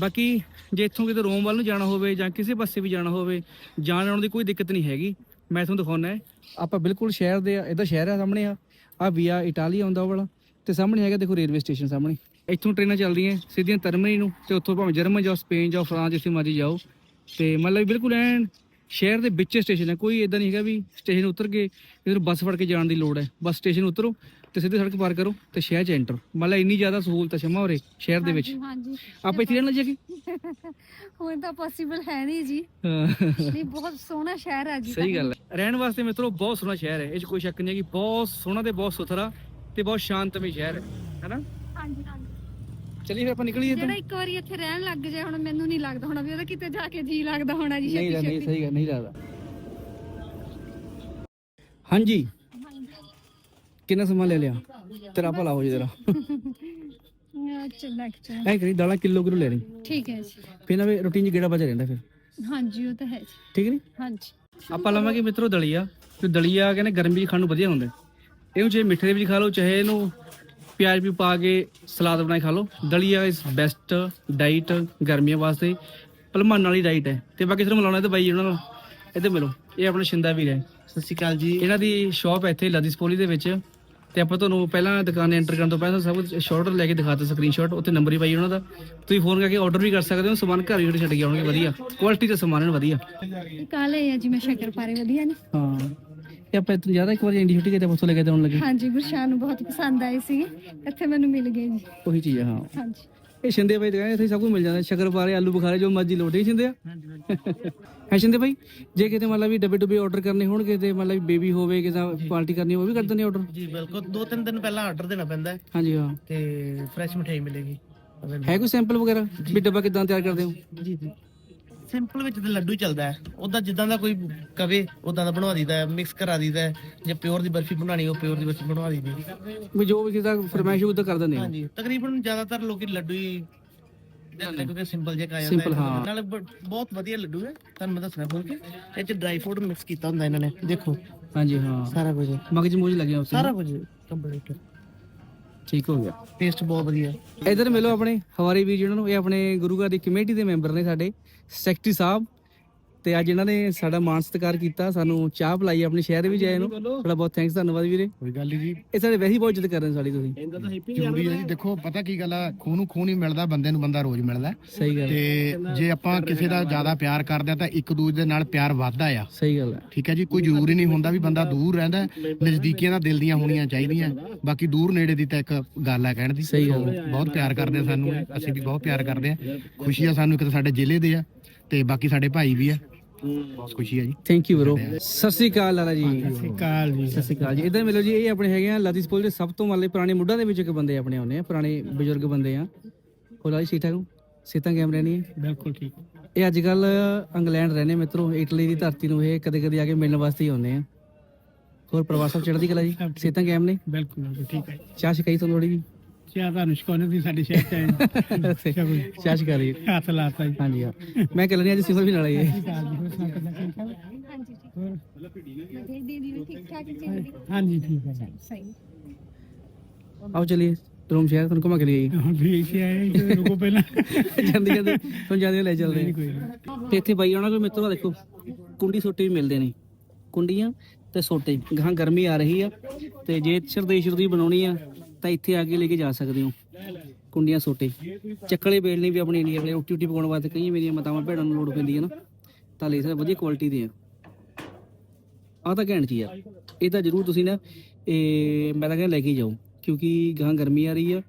ਬਾਕੀ ਜੇ ਇੱਥੋਂ ਕਿਤੇ ਰੋਮ ਵੱਲ ਨੂੰ ਜਾਣਾ ਹੋਵੇ ਜਾਂ ਕਿਸੇ ਪਾਸੇ ਵੀ ਜਾਣਾ ਹੋਵੇ, ਜਾਣ ਆਉਣ ਦੀ ਕੋਈ ਦਿੱਕਤ ਨਹੀਂ ਹੈਗੀ। ਮੈਂ ਤੁਹਾਨੂੰ ਦਿਖਾਉਣਾ ਹੈ, ਆਪਾਂ ਬਿਲਕੁਲ ਸ਼ਹਿਰ ਦੇ ਇਹਦਾ ਸ਼ਹਿਰ ਹੈ ਸਾਹਮਣੇ ਆ ਆ ਵੀਆ ਇਟਾਲੀਆ ਆਉਂਦਾ ਉਹ ਵਾਲਾ ਤੇ ਸਾਹਮਣੇ ਹੈਗਾ ਦੇਖੋ ਰੇਲਵੇ ਸਟੇਸ਼ਨ ਸਾਹਮਣੇ। ਇੱਥੋਂ ਟ੍ਰੇਨਾਂ ਚੱਲਦੀਆਂ, ਸਿੱਧੀਆਂ ਤਰਮਨੀ ਨੂੰ ਤੇ ਉੱਥੋਂ ਭਾਵੇਂ ਜਰਮਨ ਜਾਓ ਸਪੇਨ ਜਾਓ ਫਰਾਂਸ ਜਿੱਥੇ ਮਰਜ਼ੀ ਜਾਓ। ਤੇ ਮਤਲਬ ਬਿਲਕੁਲ ਐਨ ਸ਼ਹਿਰ ਦੇ ਵਿੱਚ ਸਟੇਸ਼ਨ ਹੈ ਕੋਈ ਇਦਾਂ ਨਹੀਂ ਹੈਗਾ ਵੀ ਸਟੇਸ਼ਨ ਉਤਰ ਕੇ ਇਧਰ ਬੱਸ ਫੜ ਕੇ ਜਾਣ ਦੀ ਲੋੜ ਹੈ। ਬਸ ਸਟੇਸ਼ਨ ਉਤਰੋ ਤੇ ਸਿੱਧੀ ਸੜਕ ਪਾਰ ਕਰੋ ਤੇ ਸ਼ਹਿਰ 'ਚ ਐਂਟਰ ਮਤਲਬ ਇੰਨੀ ਜ਼ਿਆਦਾ ਸਹੂਲਤ ਹੈ ਸ਼ਮਾ ਉਰੇ ਸ਼ਹਿਰ ਦੇ ਵਿੱਚ। ਹਾਂਜੀ ਆਪਾਂ ਇੱਥੇ ਰਹਿਣ ਲੱਗੇ ਕਿ ਹੁਣ ਤਾਂ ਪੋਸੀਬਲ ਹੈ ਨਹੀਂ ਜੀ। ਨਹੀਂ ਬਹੁਤ ਸੋਹਣਾ ਸ਼ਹਿਰ ਹੈ ਜੀ। ਸਹੀ ਗੱਲ ਹੈ। ਰਹਿਣ ਵਾਸਤੇ ਮਿੱਤਰੋ ਬਹੁਤ ਸੋਹਣਾ ਸ਼ਹਿਰ ਹੈ। ਇਹ 'ਚ ਕੋਈ ਸ਼ੱਕ ਨਹੀਂ ਹੈ ਕਿ ਬਹੁਤ ਸੋਹਣਾ ਤੇ ਬਹੁਤ ਸੁਥਰਾ ਤੇ ਬਹੁਤ ਸ਼ਾਂਤਮਈ ਸ਼ਹਿਰ ਹੈ। ਹੈਨਾ ਹਾਂਜੀ। ਚਲਿਏ ਫਿਰ ਆਪਾਂ ਨਿਕਲੀਏ ਜਿਹੜਾ ਇੱਕ ਵਾਰੀ ਇੱਥੇ ਰਹਿਣ ਲੱਗ ਜਾਏ ਹੁਣ ਮੈਨੂੰ ਨਹੀਂ ਲੱਗਦਾ ਹੋਣਾ ਵੀ ਉਹਦਾ ਕਿਤੇ ਜਾ ਕੇ ਜੀ ਲੱਗਦਾ ਹੋਣਾ ਜੀ ਨਹੀਂ ਛੇਤੀ ਨਹੀਂ ਛੇਤੀ ਸਹੀ ਗੱਲ ਨਹੀਂ ਲੱਗਦਾ। ਹਾਂਜੀ। ਕਿੰਨਾ ਸਮਾਂ ਲੈ ਲਿਆ? ਤੇਰਾ ਭਲਾ ਹੋ ਜੇ ਤੇਰਾ ਚੱਲ ਚੱਲ ਐ ਕਰੀ ਦਾਲਾਂ ਕਿਲੋ ਕਿਲੋ ਲੈ ਲਈ। ਠੀਕ ਹੈ ਜੀ। ਫਿਰ ਨਾ ਰੂਟੀਨ 'ਚ ਗੇੜਾ ਬਜਾ ਰਹਿੰਦਾ ਫਿਰ। ਹਾਂਜੀ ਉਹ ਤਾਂ ਹੈ ਜੀ। ਠੀਕ ਨਹੀਂ ਹਾਂਜੀ। ਆਪਾਂ ਲਵਾਂਗੇ ਮਿੱਤਰੋ ਦਲੀਆ। ਤੇ ਦਲੀਆ ਕਹਿੰਦੇ ਗਰਮੀ 'ਚ ਖਾਣ ਨੂੰ ਵਧੀਆ ਹੁੰਦਾ। ਹੈ। ਇਹਨੂੰ ਚਾਹੇ ਮਿੱਠੇ ਦੇ ਵਿੱਚ ਖਾ ਲਓ ਚਾਹੇ ਇਹਨੂੰ ਪਿਆਜ਼ ਵੀ ਪਾ ਕੇ ਸਲਾਦ ਬਣਾ ਕੇ ਖਾ ਲਓ। ਦਲੀਆ ਇਸ ਬੈਸਟ ਡਾਈਟ ਗਰਮੀਆਂ ਵਾਸਤੇ। ਭਲਮਾਨ ਵਾਲੀ ਡਾਈਟ ਹੈ। ਤੇ ਬਾਕੀ ਸਿਰ ਮਿਲਾਉਣਾ ਤੇ ਬਾਈ ਉਹਨਾਂ ਨੂੰ ਇੱਧਰ ਮਿਲੋ। ਇਹ ਆਪਣਾ ਸ਼ਿੰਦਾ ਵੀਰ ਹੈ। ਸਤਿ ਸ਼੍ਰੀ ਅਕਾਲ ਜੀ। ਇਹਨਾਂ ਦੀ ਸ਼ਾਪ ਹੈ ਇੱਥੇ ਲਦੀਸਪੋਲੀ ਦੇ ਵਿੱਚ। ਤੇ ਆਪਾਂ ਤੁਹਾਨੂੰ ਪਹਿਲਾਂ ਦੁਕਾਨ ਐਂਟਰ ਕਰਨ ਤੋਂ ਪਹਿਲਾਂ ਸਭ ਕੁਝ ਸ਼ਾਰਟ ਲੈ ਕੇ ਦਿਖਾਤਾ ਸਕਰੀਨਸ਼ਾਟ ਉੱਤੇ ਨੰਬਰ ਹੀ ਪਾਈ ਉਹਨਾਂ ਦਾ। ਤੁਸੀਂ ਫੋਨ ਕਰਕੇ ਆਰਡਰ ਵੀ ਕਰ ਸਕਦੇ ਹੋ ਸਮਾਨ ਘਰ ਹੀ ਛੱਡ ਕੇ ਆਉਣਗੇ ਵਧੀਆ। ਕੁਆਲਿਟੀ ਦਾ ਸਮਾਨ ਹੈ ਵਧੀਆ। ਕਾਲੇ ਆ ਜੀ ਮੈਂ ਸ਼ੱਕਰ ਪਾਰੇ ਵਧੀਆ ਨੇ। ਹਾਂ। ਇਹ ਆਪਾਂ ਇਤਨੀ ਜ਼ਿਆਦਾ ਇੱਕ ਵਾਰੀ ਇੰਡੀ ਛੁੱਟੀ ਕਿਤੇ ਉੱਥੋਂ ਲੈ ਕੇ ਆਉਣ ਲੱਗੇ। ਹਾਂਜੀ ਗੁਰਸ਼ਾਨ ਨੂੰ ਬਹੁਤ ਪਸੰਦ ਆਏ ਸੀ। ਇੱਥੇ ਮੈਨੂੰ ਮਿਲ ਗਏ ਜੀ। ਉਹੀ ਚੀਜ਼ ਹੈ ਹਾਂ। ਹਾਂਜੀ। ਇਹ ਸ਼ਿੰਦੇ ਬਾਈ ਦੁਕਾਨ ਇੱਥੇ ਸਭ ਕੁਝ ਮਿਲ ਜਾਂਦਾ। ਸ਼ਕਰਪਾਰੇ ਆਲੂ ਬੁਖਾਰੇ ਜੋ ਮਰਜ਼ੀ ਲੋਟੇ ਸ਼ਿੰਦੇ ਆ? ਹੈ ਸ਼ਿੰਦੇ ਬਾਈ? ਜੇ ਕਿਤੇ ਮਤਲਬ ਵੀ ਡੱਬੇ ਡੁੱਬੇ ਆਰਡਰ ਕਰਨੇ ਹੋਣ ਕਿਤੇ ਮਤਲਬ ਵੀ ਬੇਬੀ ਹੋਵੇ ਕਿਸੇ ਪਾਰਟੀ ਕਰਨੀ ਹੋਵੇ ਉਹ ਵੀ ਕਰ ਦਿੰਦੇ ਆਰਡਰ ਜੀ ਬਿਲਕੁਲ। ਦੋ ਤਿੰਨ ਦਿਨ ਪਹਿਲਾਂ ਆਰਡਰ ਦੇਣਾ ਪੈਂਦਾ। ਹੈ ਹਾਂਜੀ ਹਾਂ। ਤੇ ਫਰੈਸ਼ ਮਠਿਆਈ ਮਿਲੇਗੀ। ਹੈ ਕੋਈ ਸੈਂਪਲ ਵਗੈਰਾ? ਵੀ ਡੱਬਾ ਕਿਦਾਂ ਤਿਆਰ ਕਰਦੇ ਹੋ? ਜੀ ਜੀ। ਸਿੰਪਲ ਵਿੱਚ ਤੇ ਲੱਡੂ ਚੱਲਦਾ ਹੈ। ਉਹਦਾ ਜਿੱਦਾਂ ਦਾ ਕੋਈ ਕਵੇ ਉਦਾਂ ਦਾ ਬਣਵਾ ਦਈਦਾ ਮਿਕਸ ਕਰਾ ਦਈਦਾ ਹੈ। ਜੇ ਪਿਓਰ ਦੀ ਬਰਫੀ ਬਣਾਣੀ ਉਹ ਪਿਓਰ ਦੀ ਬਰਫੀ ਬਣਵਾ ਦਈਦੀ ਵੀ ਜੋ ਵੀ ਕਿਦਾ ਫਰਮਾਇਸ਼ ਉਹ ਤਾਂ ਕਰ ਦਿੰਦੇ ਹੋ। ਹਾਂਜੀ ਤਕਰੀਬਨ ਜ਼ਿਆਦਾਤਰ ਲੋਕੀ ਲੱਡੂ ਹੀ ਦਿੰਦੇ ਕਿਉਂਕਿ ਸਿੰਪਲ ਜਿਹਾ ਕਾਇਆ Simple, ਹਾਂ। ਨਾਲੇ ਬਹੁਤ ਵਧੀਆ ਲੱਡੂ ਹੈ। ਤੁਹਾਨੂੰ ਮੈਂ ਦੱਸਣਾ ਭੁੱਲ ਕੇ ਇਹ ਚ ਡਰਾਈ ਫਰੂਟ ਮਿਕਸ ਕੀਤਾ ਹੁੰਦਾ ਇਹਨਾਂ ਨੇ। ਦੇਖੋ। ਹਾਂਜੀ ਹਾਂ। ਸਾਰਾ ਕੁਝ। ਮਗਜ ਮੂਜ ਲੱਗਿਆ ਉੱਥੇ ਸਾਰਾ ਕੁਝ। ਕੰਪਲੀਟ ਠੀਕ ਹੋ ਗਿਆ। ਟੇਸਟ ਬਹੁਤ ਵਧੀਆ। ਇਧਰ ਮਿਲੋ ਆਪਣੇ ਹਵਾਰੀ ਵੀਰ ਜਿਹਨਾਂ ਨੂੰ। ਇਹ ਆਪਣੇ ਗੁਰੂ ਘਰ ਦੀ ਕਮੇਟੀ ਦੇ ਮੈਂਬਰ ਨੇ ਸਾਡੇ। ਸੈਕਟਰੀ ਸਾਹਿਬ ਤੇ ਅੱਜ ਇਹਨਾਂ ਨੇ ਸਾਡਾ ਮਾਣ ਸਤਿਕਾਰ ਕੀਤਾ ਸਾਨੂੰ ਚਾਹ ਪਿਲਾਈ ਆਪਣੇ ਸ਼ਹਿਰ ਵੀ ਜਾਏ ਨੂੰ। ਬੜਾ ਬਹੁਤ ਥੈਂਕਸ ਧੰਨਵਾਦ ਵੀਰੇ। ਕੋਈ ਗੱਲ ਨਹੀਂ ਜੀ। ਇਹ ਸਾਡੇ ਵੈਸੇ ਹੀ ਬਹੁਤ ਇੱਜ਼ਤ ਕਰ ਰਹੇ ਨੇ ਸਾਡੀ ਤੁਸੀਂ। ਜ਼ਰੂਰੀ ਹੈ ਜੀ ਦੇਖੋ ਪਤਾ ਕੀ ਗੱਲ ਆ ਖੂਨ ਨੂੰ ਖੂਨ ਹੀ ਮਿਲਦਾ ਬੰਦੇ ਨੂੰ ਬੰਦਾ ਰੋਜ਼ ਮਿਲਦਾ। ਸਹੀ ਗੱਲ ਤੇ ਜੇ ਆਪਾਂ ਕਿਸੇ ਦਾ ਜ਼ਿਆਦਾ ਪਿਆਰ ਕਰਦੇ ਆ ਤਾਂ ਇੱਕ ਦੂਜੇ ਦੇ ਨਾਲ ਪਿਆਰ ਵੱਧਦਾ ਆ। ਸਹੀ ਗੱਲ ਹੈ। ਠੀਕ ਹੈ ਜੀ ਕੋਈ ਜ਼ਰੂਰੀ ਨਹੀਂ ਹੁੰਦਾ ਵੀ ਬੰਦਾ ਦੂਰ ਰਹਿੰਦਾ ਨਜ਼ਦੀਕੀਆਂ ਦਾ ਦਿਲ ਦੀਆਂ ਹੋਣੀਆਂ ਚਾਹੀਦੀਆਂ। ਬਾਕੀ ਦੂਰ ਨੇੜੇ ਦੀ ਤਾਂ ਇੱਕ ਗੱਲ ਆ ਕਹਿਣ ਦੀ। ਸਹੀ ਗੱਲ ਬਹੁਤ ਪਿਆਰ ਕਰਦੇ ਆ ਸਾਨੂੰ ਅਸੀਂ ਵੀ ਬਹੁਤ ਪਿਆਰ ਕਰਦੇ ਆ। ਖੁਸ਼ੀ ਆ ਸਾਨੂੰ ਇੱਕ ਤਾਂ ਸਾਡੇ ਜ਼ਿਲ੍ਹੇ ਦੇ ਆ। ਤੇ ਬਾਕੀ ਸਾਡੇ ਭਾਈ ਵੀ ਆ। ਬਹੁਤ ਖੁਸ਼ੀ ਆ ਜੀ। Thank you bro Sat Sri ਅਕਾਲ ਲਾਲਾ ਜੀ। ਕਾਲ ਜੀ। ਸਤਿ ਸ੍ਰੀ ਅਕਾਲ ਜੀ। ਇਧਰ ਮਿਲੋ ਜੀ ਇਹ ਆਪਣੇ ਹੈਗੇ ਆ ਲਾਦੀ ਸਕੂਲ ਦੇ ਸਭ ਤੋਂ ਮਤਲਬ ਪੁਰਾਣੇ ਮੁੱਢਾਂ ਦੇ ਵਿੱਚ ਇੱਕ ਬੰਦੇ ਆਪਣੇ ਆਉਂਦੇ ਆ ਪੁਰਾਣੇ ਬਜ਼ੁਰਗ ਬੰਦੇ ਆ। ਹੋਰ ਲਾਲੀ ਠੀਕ ਠਾਕ ਹੋ? ਸਿਹਤਾਂ ਕਿਵੇਂ ਰਹਿੰਦੀਆਂ? ਬਿਲਕੁਲ ਠੀਕ। ਇਹ ਅੱਜ ਕੱਲ ਇੰਗਲੈਂਡ ਰਹਿੰਦੇ ਮਿੱਤਰੋ ਇਟਲੀ ਦੀ ਧਰਤੀ ਨੂੰ ਇਹ ਕਦੇ ਕਦੇ ਆ ਕੇ ਮਿਲਣ ਵਾਸਤੇ ਹੀ ਆਉਂਦੇ ਆ। ਹੋਰ ਪਰਿਵਾਰ ਸਭ ਚੜ੍ਹਦੀ ਕਲਾ ਜੀ? ਸਿਹਤਾਂ ਕਿਵੇਂ ਨੇ? ਬਿਲਕੁਲ ਠੀਕ ਹੈ ਚਾਹ ਸ਼ਿਕਾਈ ਤੋਂ ਥੋੜੀ ਜੀ? ਚਾਹ ਤੁਹਾਨੂੰ ਸ਼ਕੋਨੇ ਦੀ ਸਾਡੇ ਸ਼ਹਿਰ ਚ ਚਾਹ ਸ਼ਿਕਾਰੀ ਹੱਥ ਲਾਤਾ ਜੀ। ਹਾਂਜੀ ਹਾਂ। ਮੈਂ ਕੱਲ ਨਹੀਂ ਅੱਜ ਸਿਮਰ ਵੀ ਨਾਲ ਆਈ ਹੈ ਹਾਂਜੀ ਵਧੀਆ ਦੀਦੀ ਵੀ ਠੀਕ ਠਾਕ? ਜੀ ਹਾਂਜੀ ਠੀਕ ਹੈ ਸਹੀ ਆਓ ਚਲਿਏ ਰੂਮ ਸ਼ਹਿਰ ਤੁਹਾਨੂੰ ਘੁਮਾ ਕੇ ਲਈ ਹੁਣ ਵੀ ਇਸੇ ਆਏ ਰੁਕੋ ਪਹਿਲਾਂ। ਜਾਂਦੀ ਜਾਂਦੀ ਤੁਹਾਨੂੰ ਜਾਂਦੇ ਲੈ ਚੱਲਦੇ ਆ ਤੇ ਇੱਥੇ ਬਾਈ ਆਉਣਾ ਕੋਈ ਮਿੱਤਰੋ ਆਹ ਦੇਖੋ ਕੁੰਡੀ ਸੋਟੇ ਵੀ ਮਿਲਦੇ ਨੇ। ਕੁੰਡੀਆਂ ਤੇ ਸੋਟੇ ਗਾਂ ਗਰਮੀ ਆ ਰਹੀ ਆ ਤੇ ਜੇ ਸਰਦੇਸ਼ ਦੀ ਬਣਾਉਣੀ ਆ ਤਾਂ ਇੱਥੇ ਆ ਕੇ ਲੈ ਕੇ ਜਾ ਸਕਦੇ ਹੋ। ਕੁੰਡੀਆਂ ਸੋਟੇ। ਚੱਕਲੇ ਬੇਲਣੀ ਵੀ ਆਪਣੇ ਇੰਡੀਆ ਵਾਲੇ ਰੋਟੀ ਰੋਟੀ ਪਕਾਉਣ ਵਾਸਤੇ ਕਈ ਮੇਰੀਆਂ ਮਾਤਾਵਾਂ ਭੈਣਾਂ ਨੂੰ ਲੋੜ ਪੈਂਦੀ ਹੈ ਨਾ। ਤਾਂ ਲੈ ਸਕਦੇ, ਵਧੀਆ ਕੁਆਲਿਟੀ ਦੇ ਆ। ਆ ਤਾਂ ਕਹਿਣ ਚੀਜ਼ ਆ। ਇਹ ਤਾਂ ਜ਼ਰੂਰ ਤੁਸੀਂ ਨਾ, ਇਹ ਮੈਂ ਤਾਂ ਕਹਿੰਦਾ ਲੈ ਕੇ ਜਾਓ। ਕਿਉਂਕਿ ਗਾਂ ਗਰਮੀ ਆ ਰਹੀ ਆ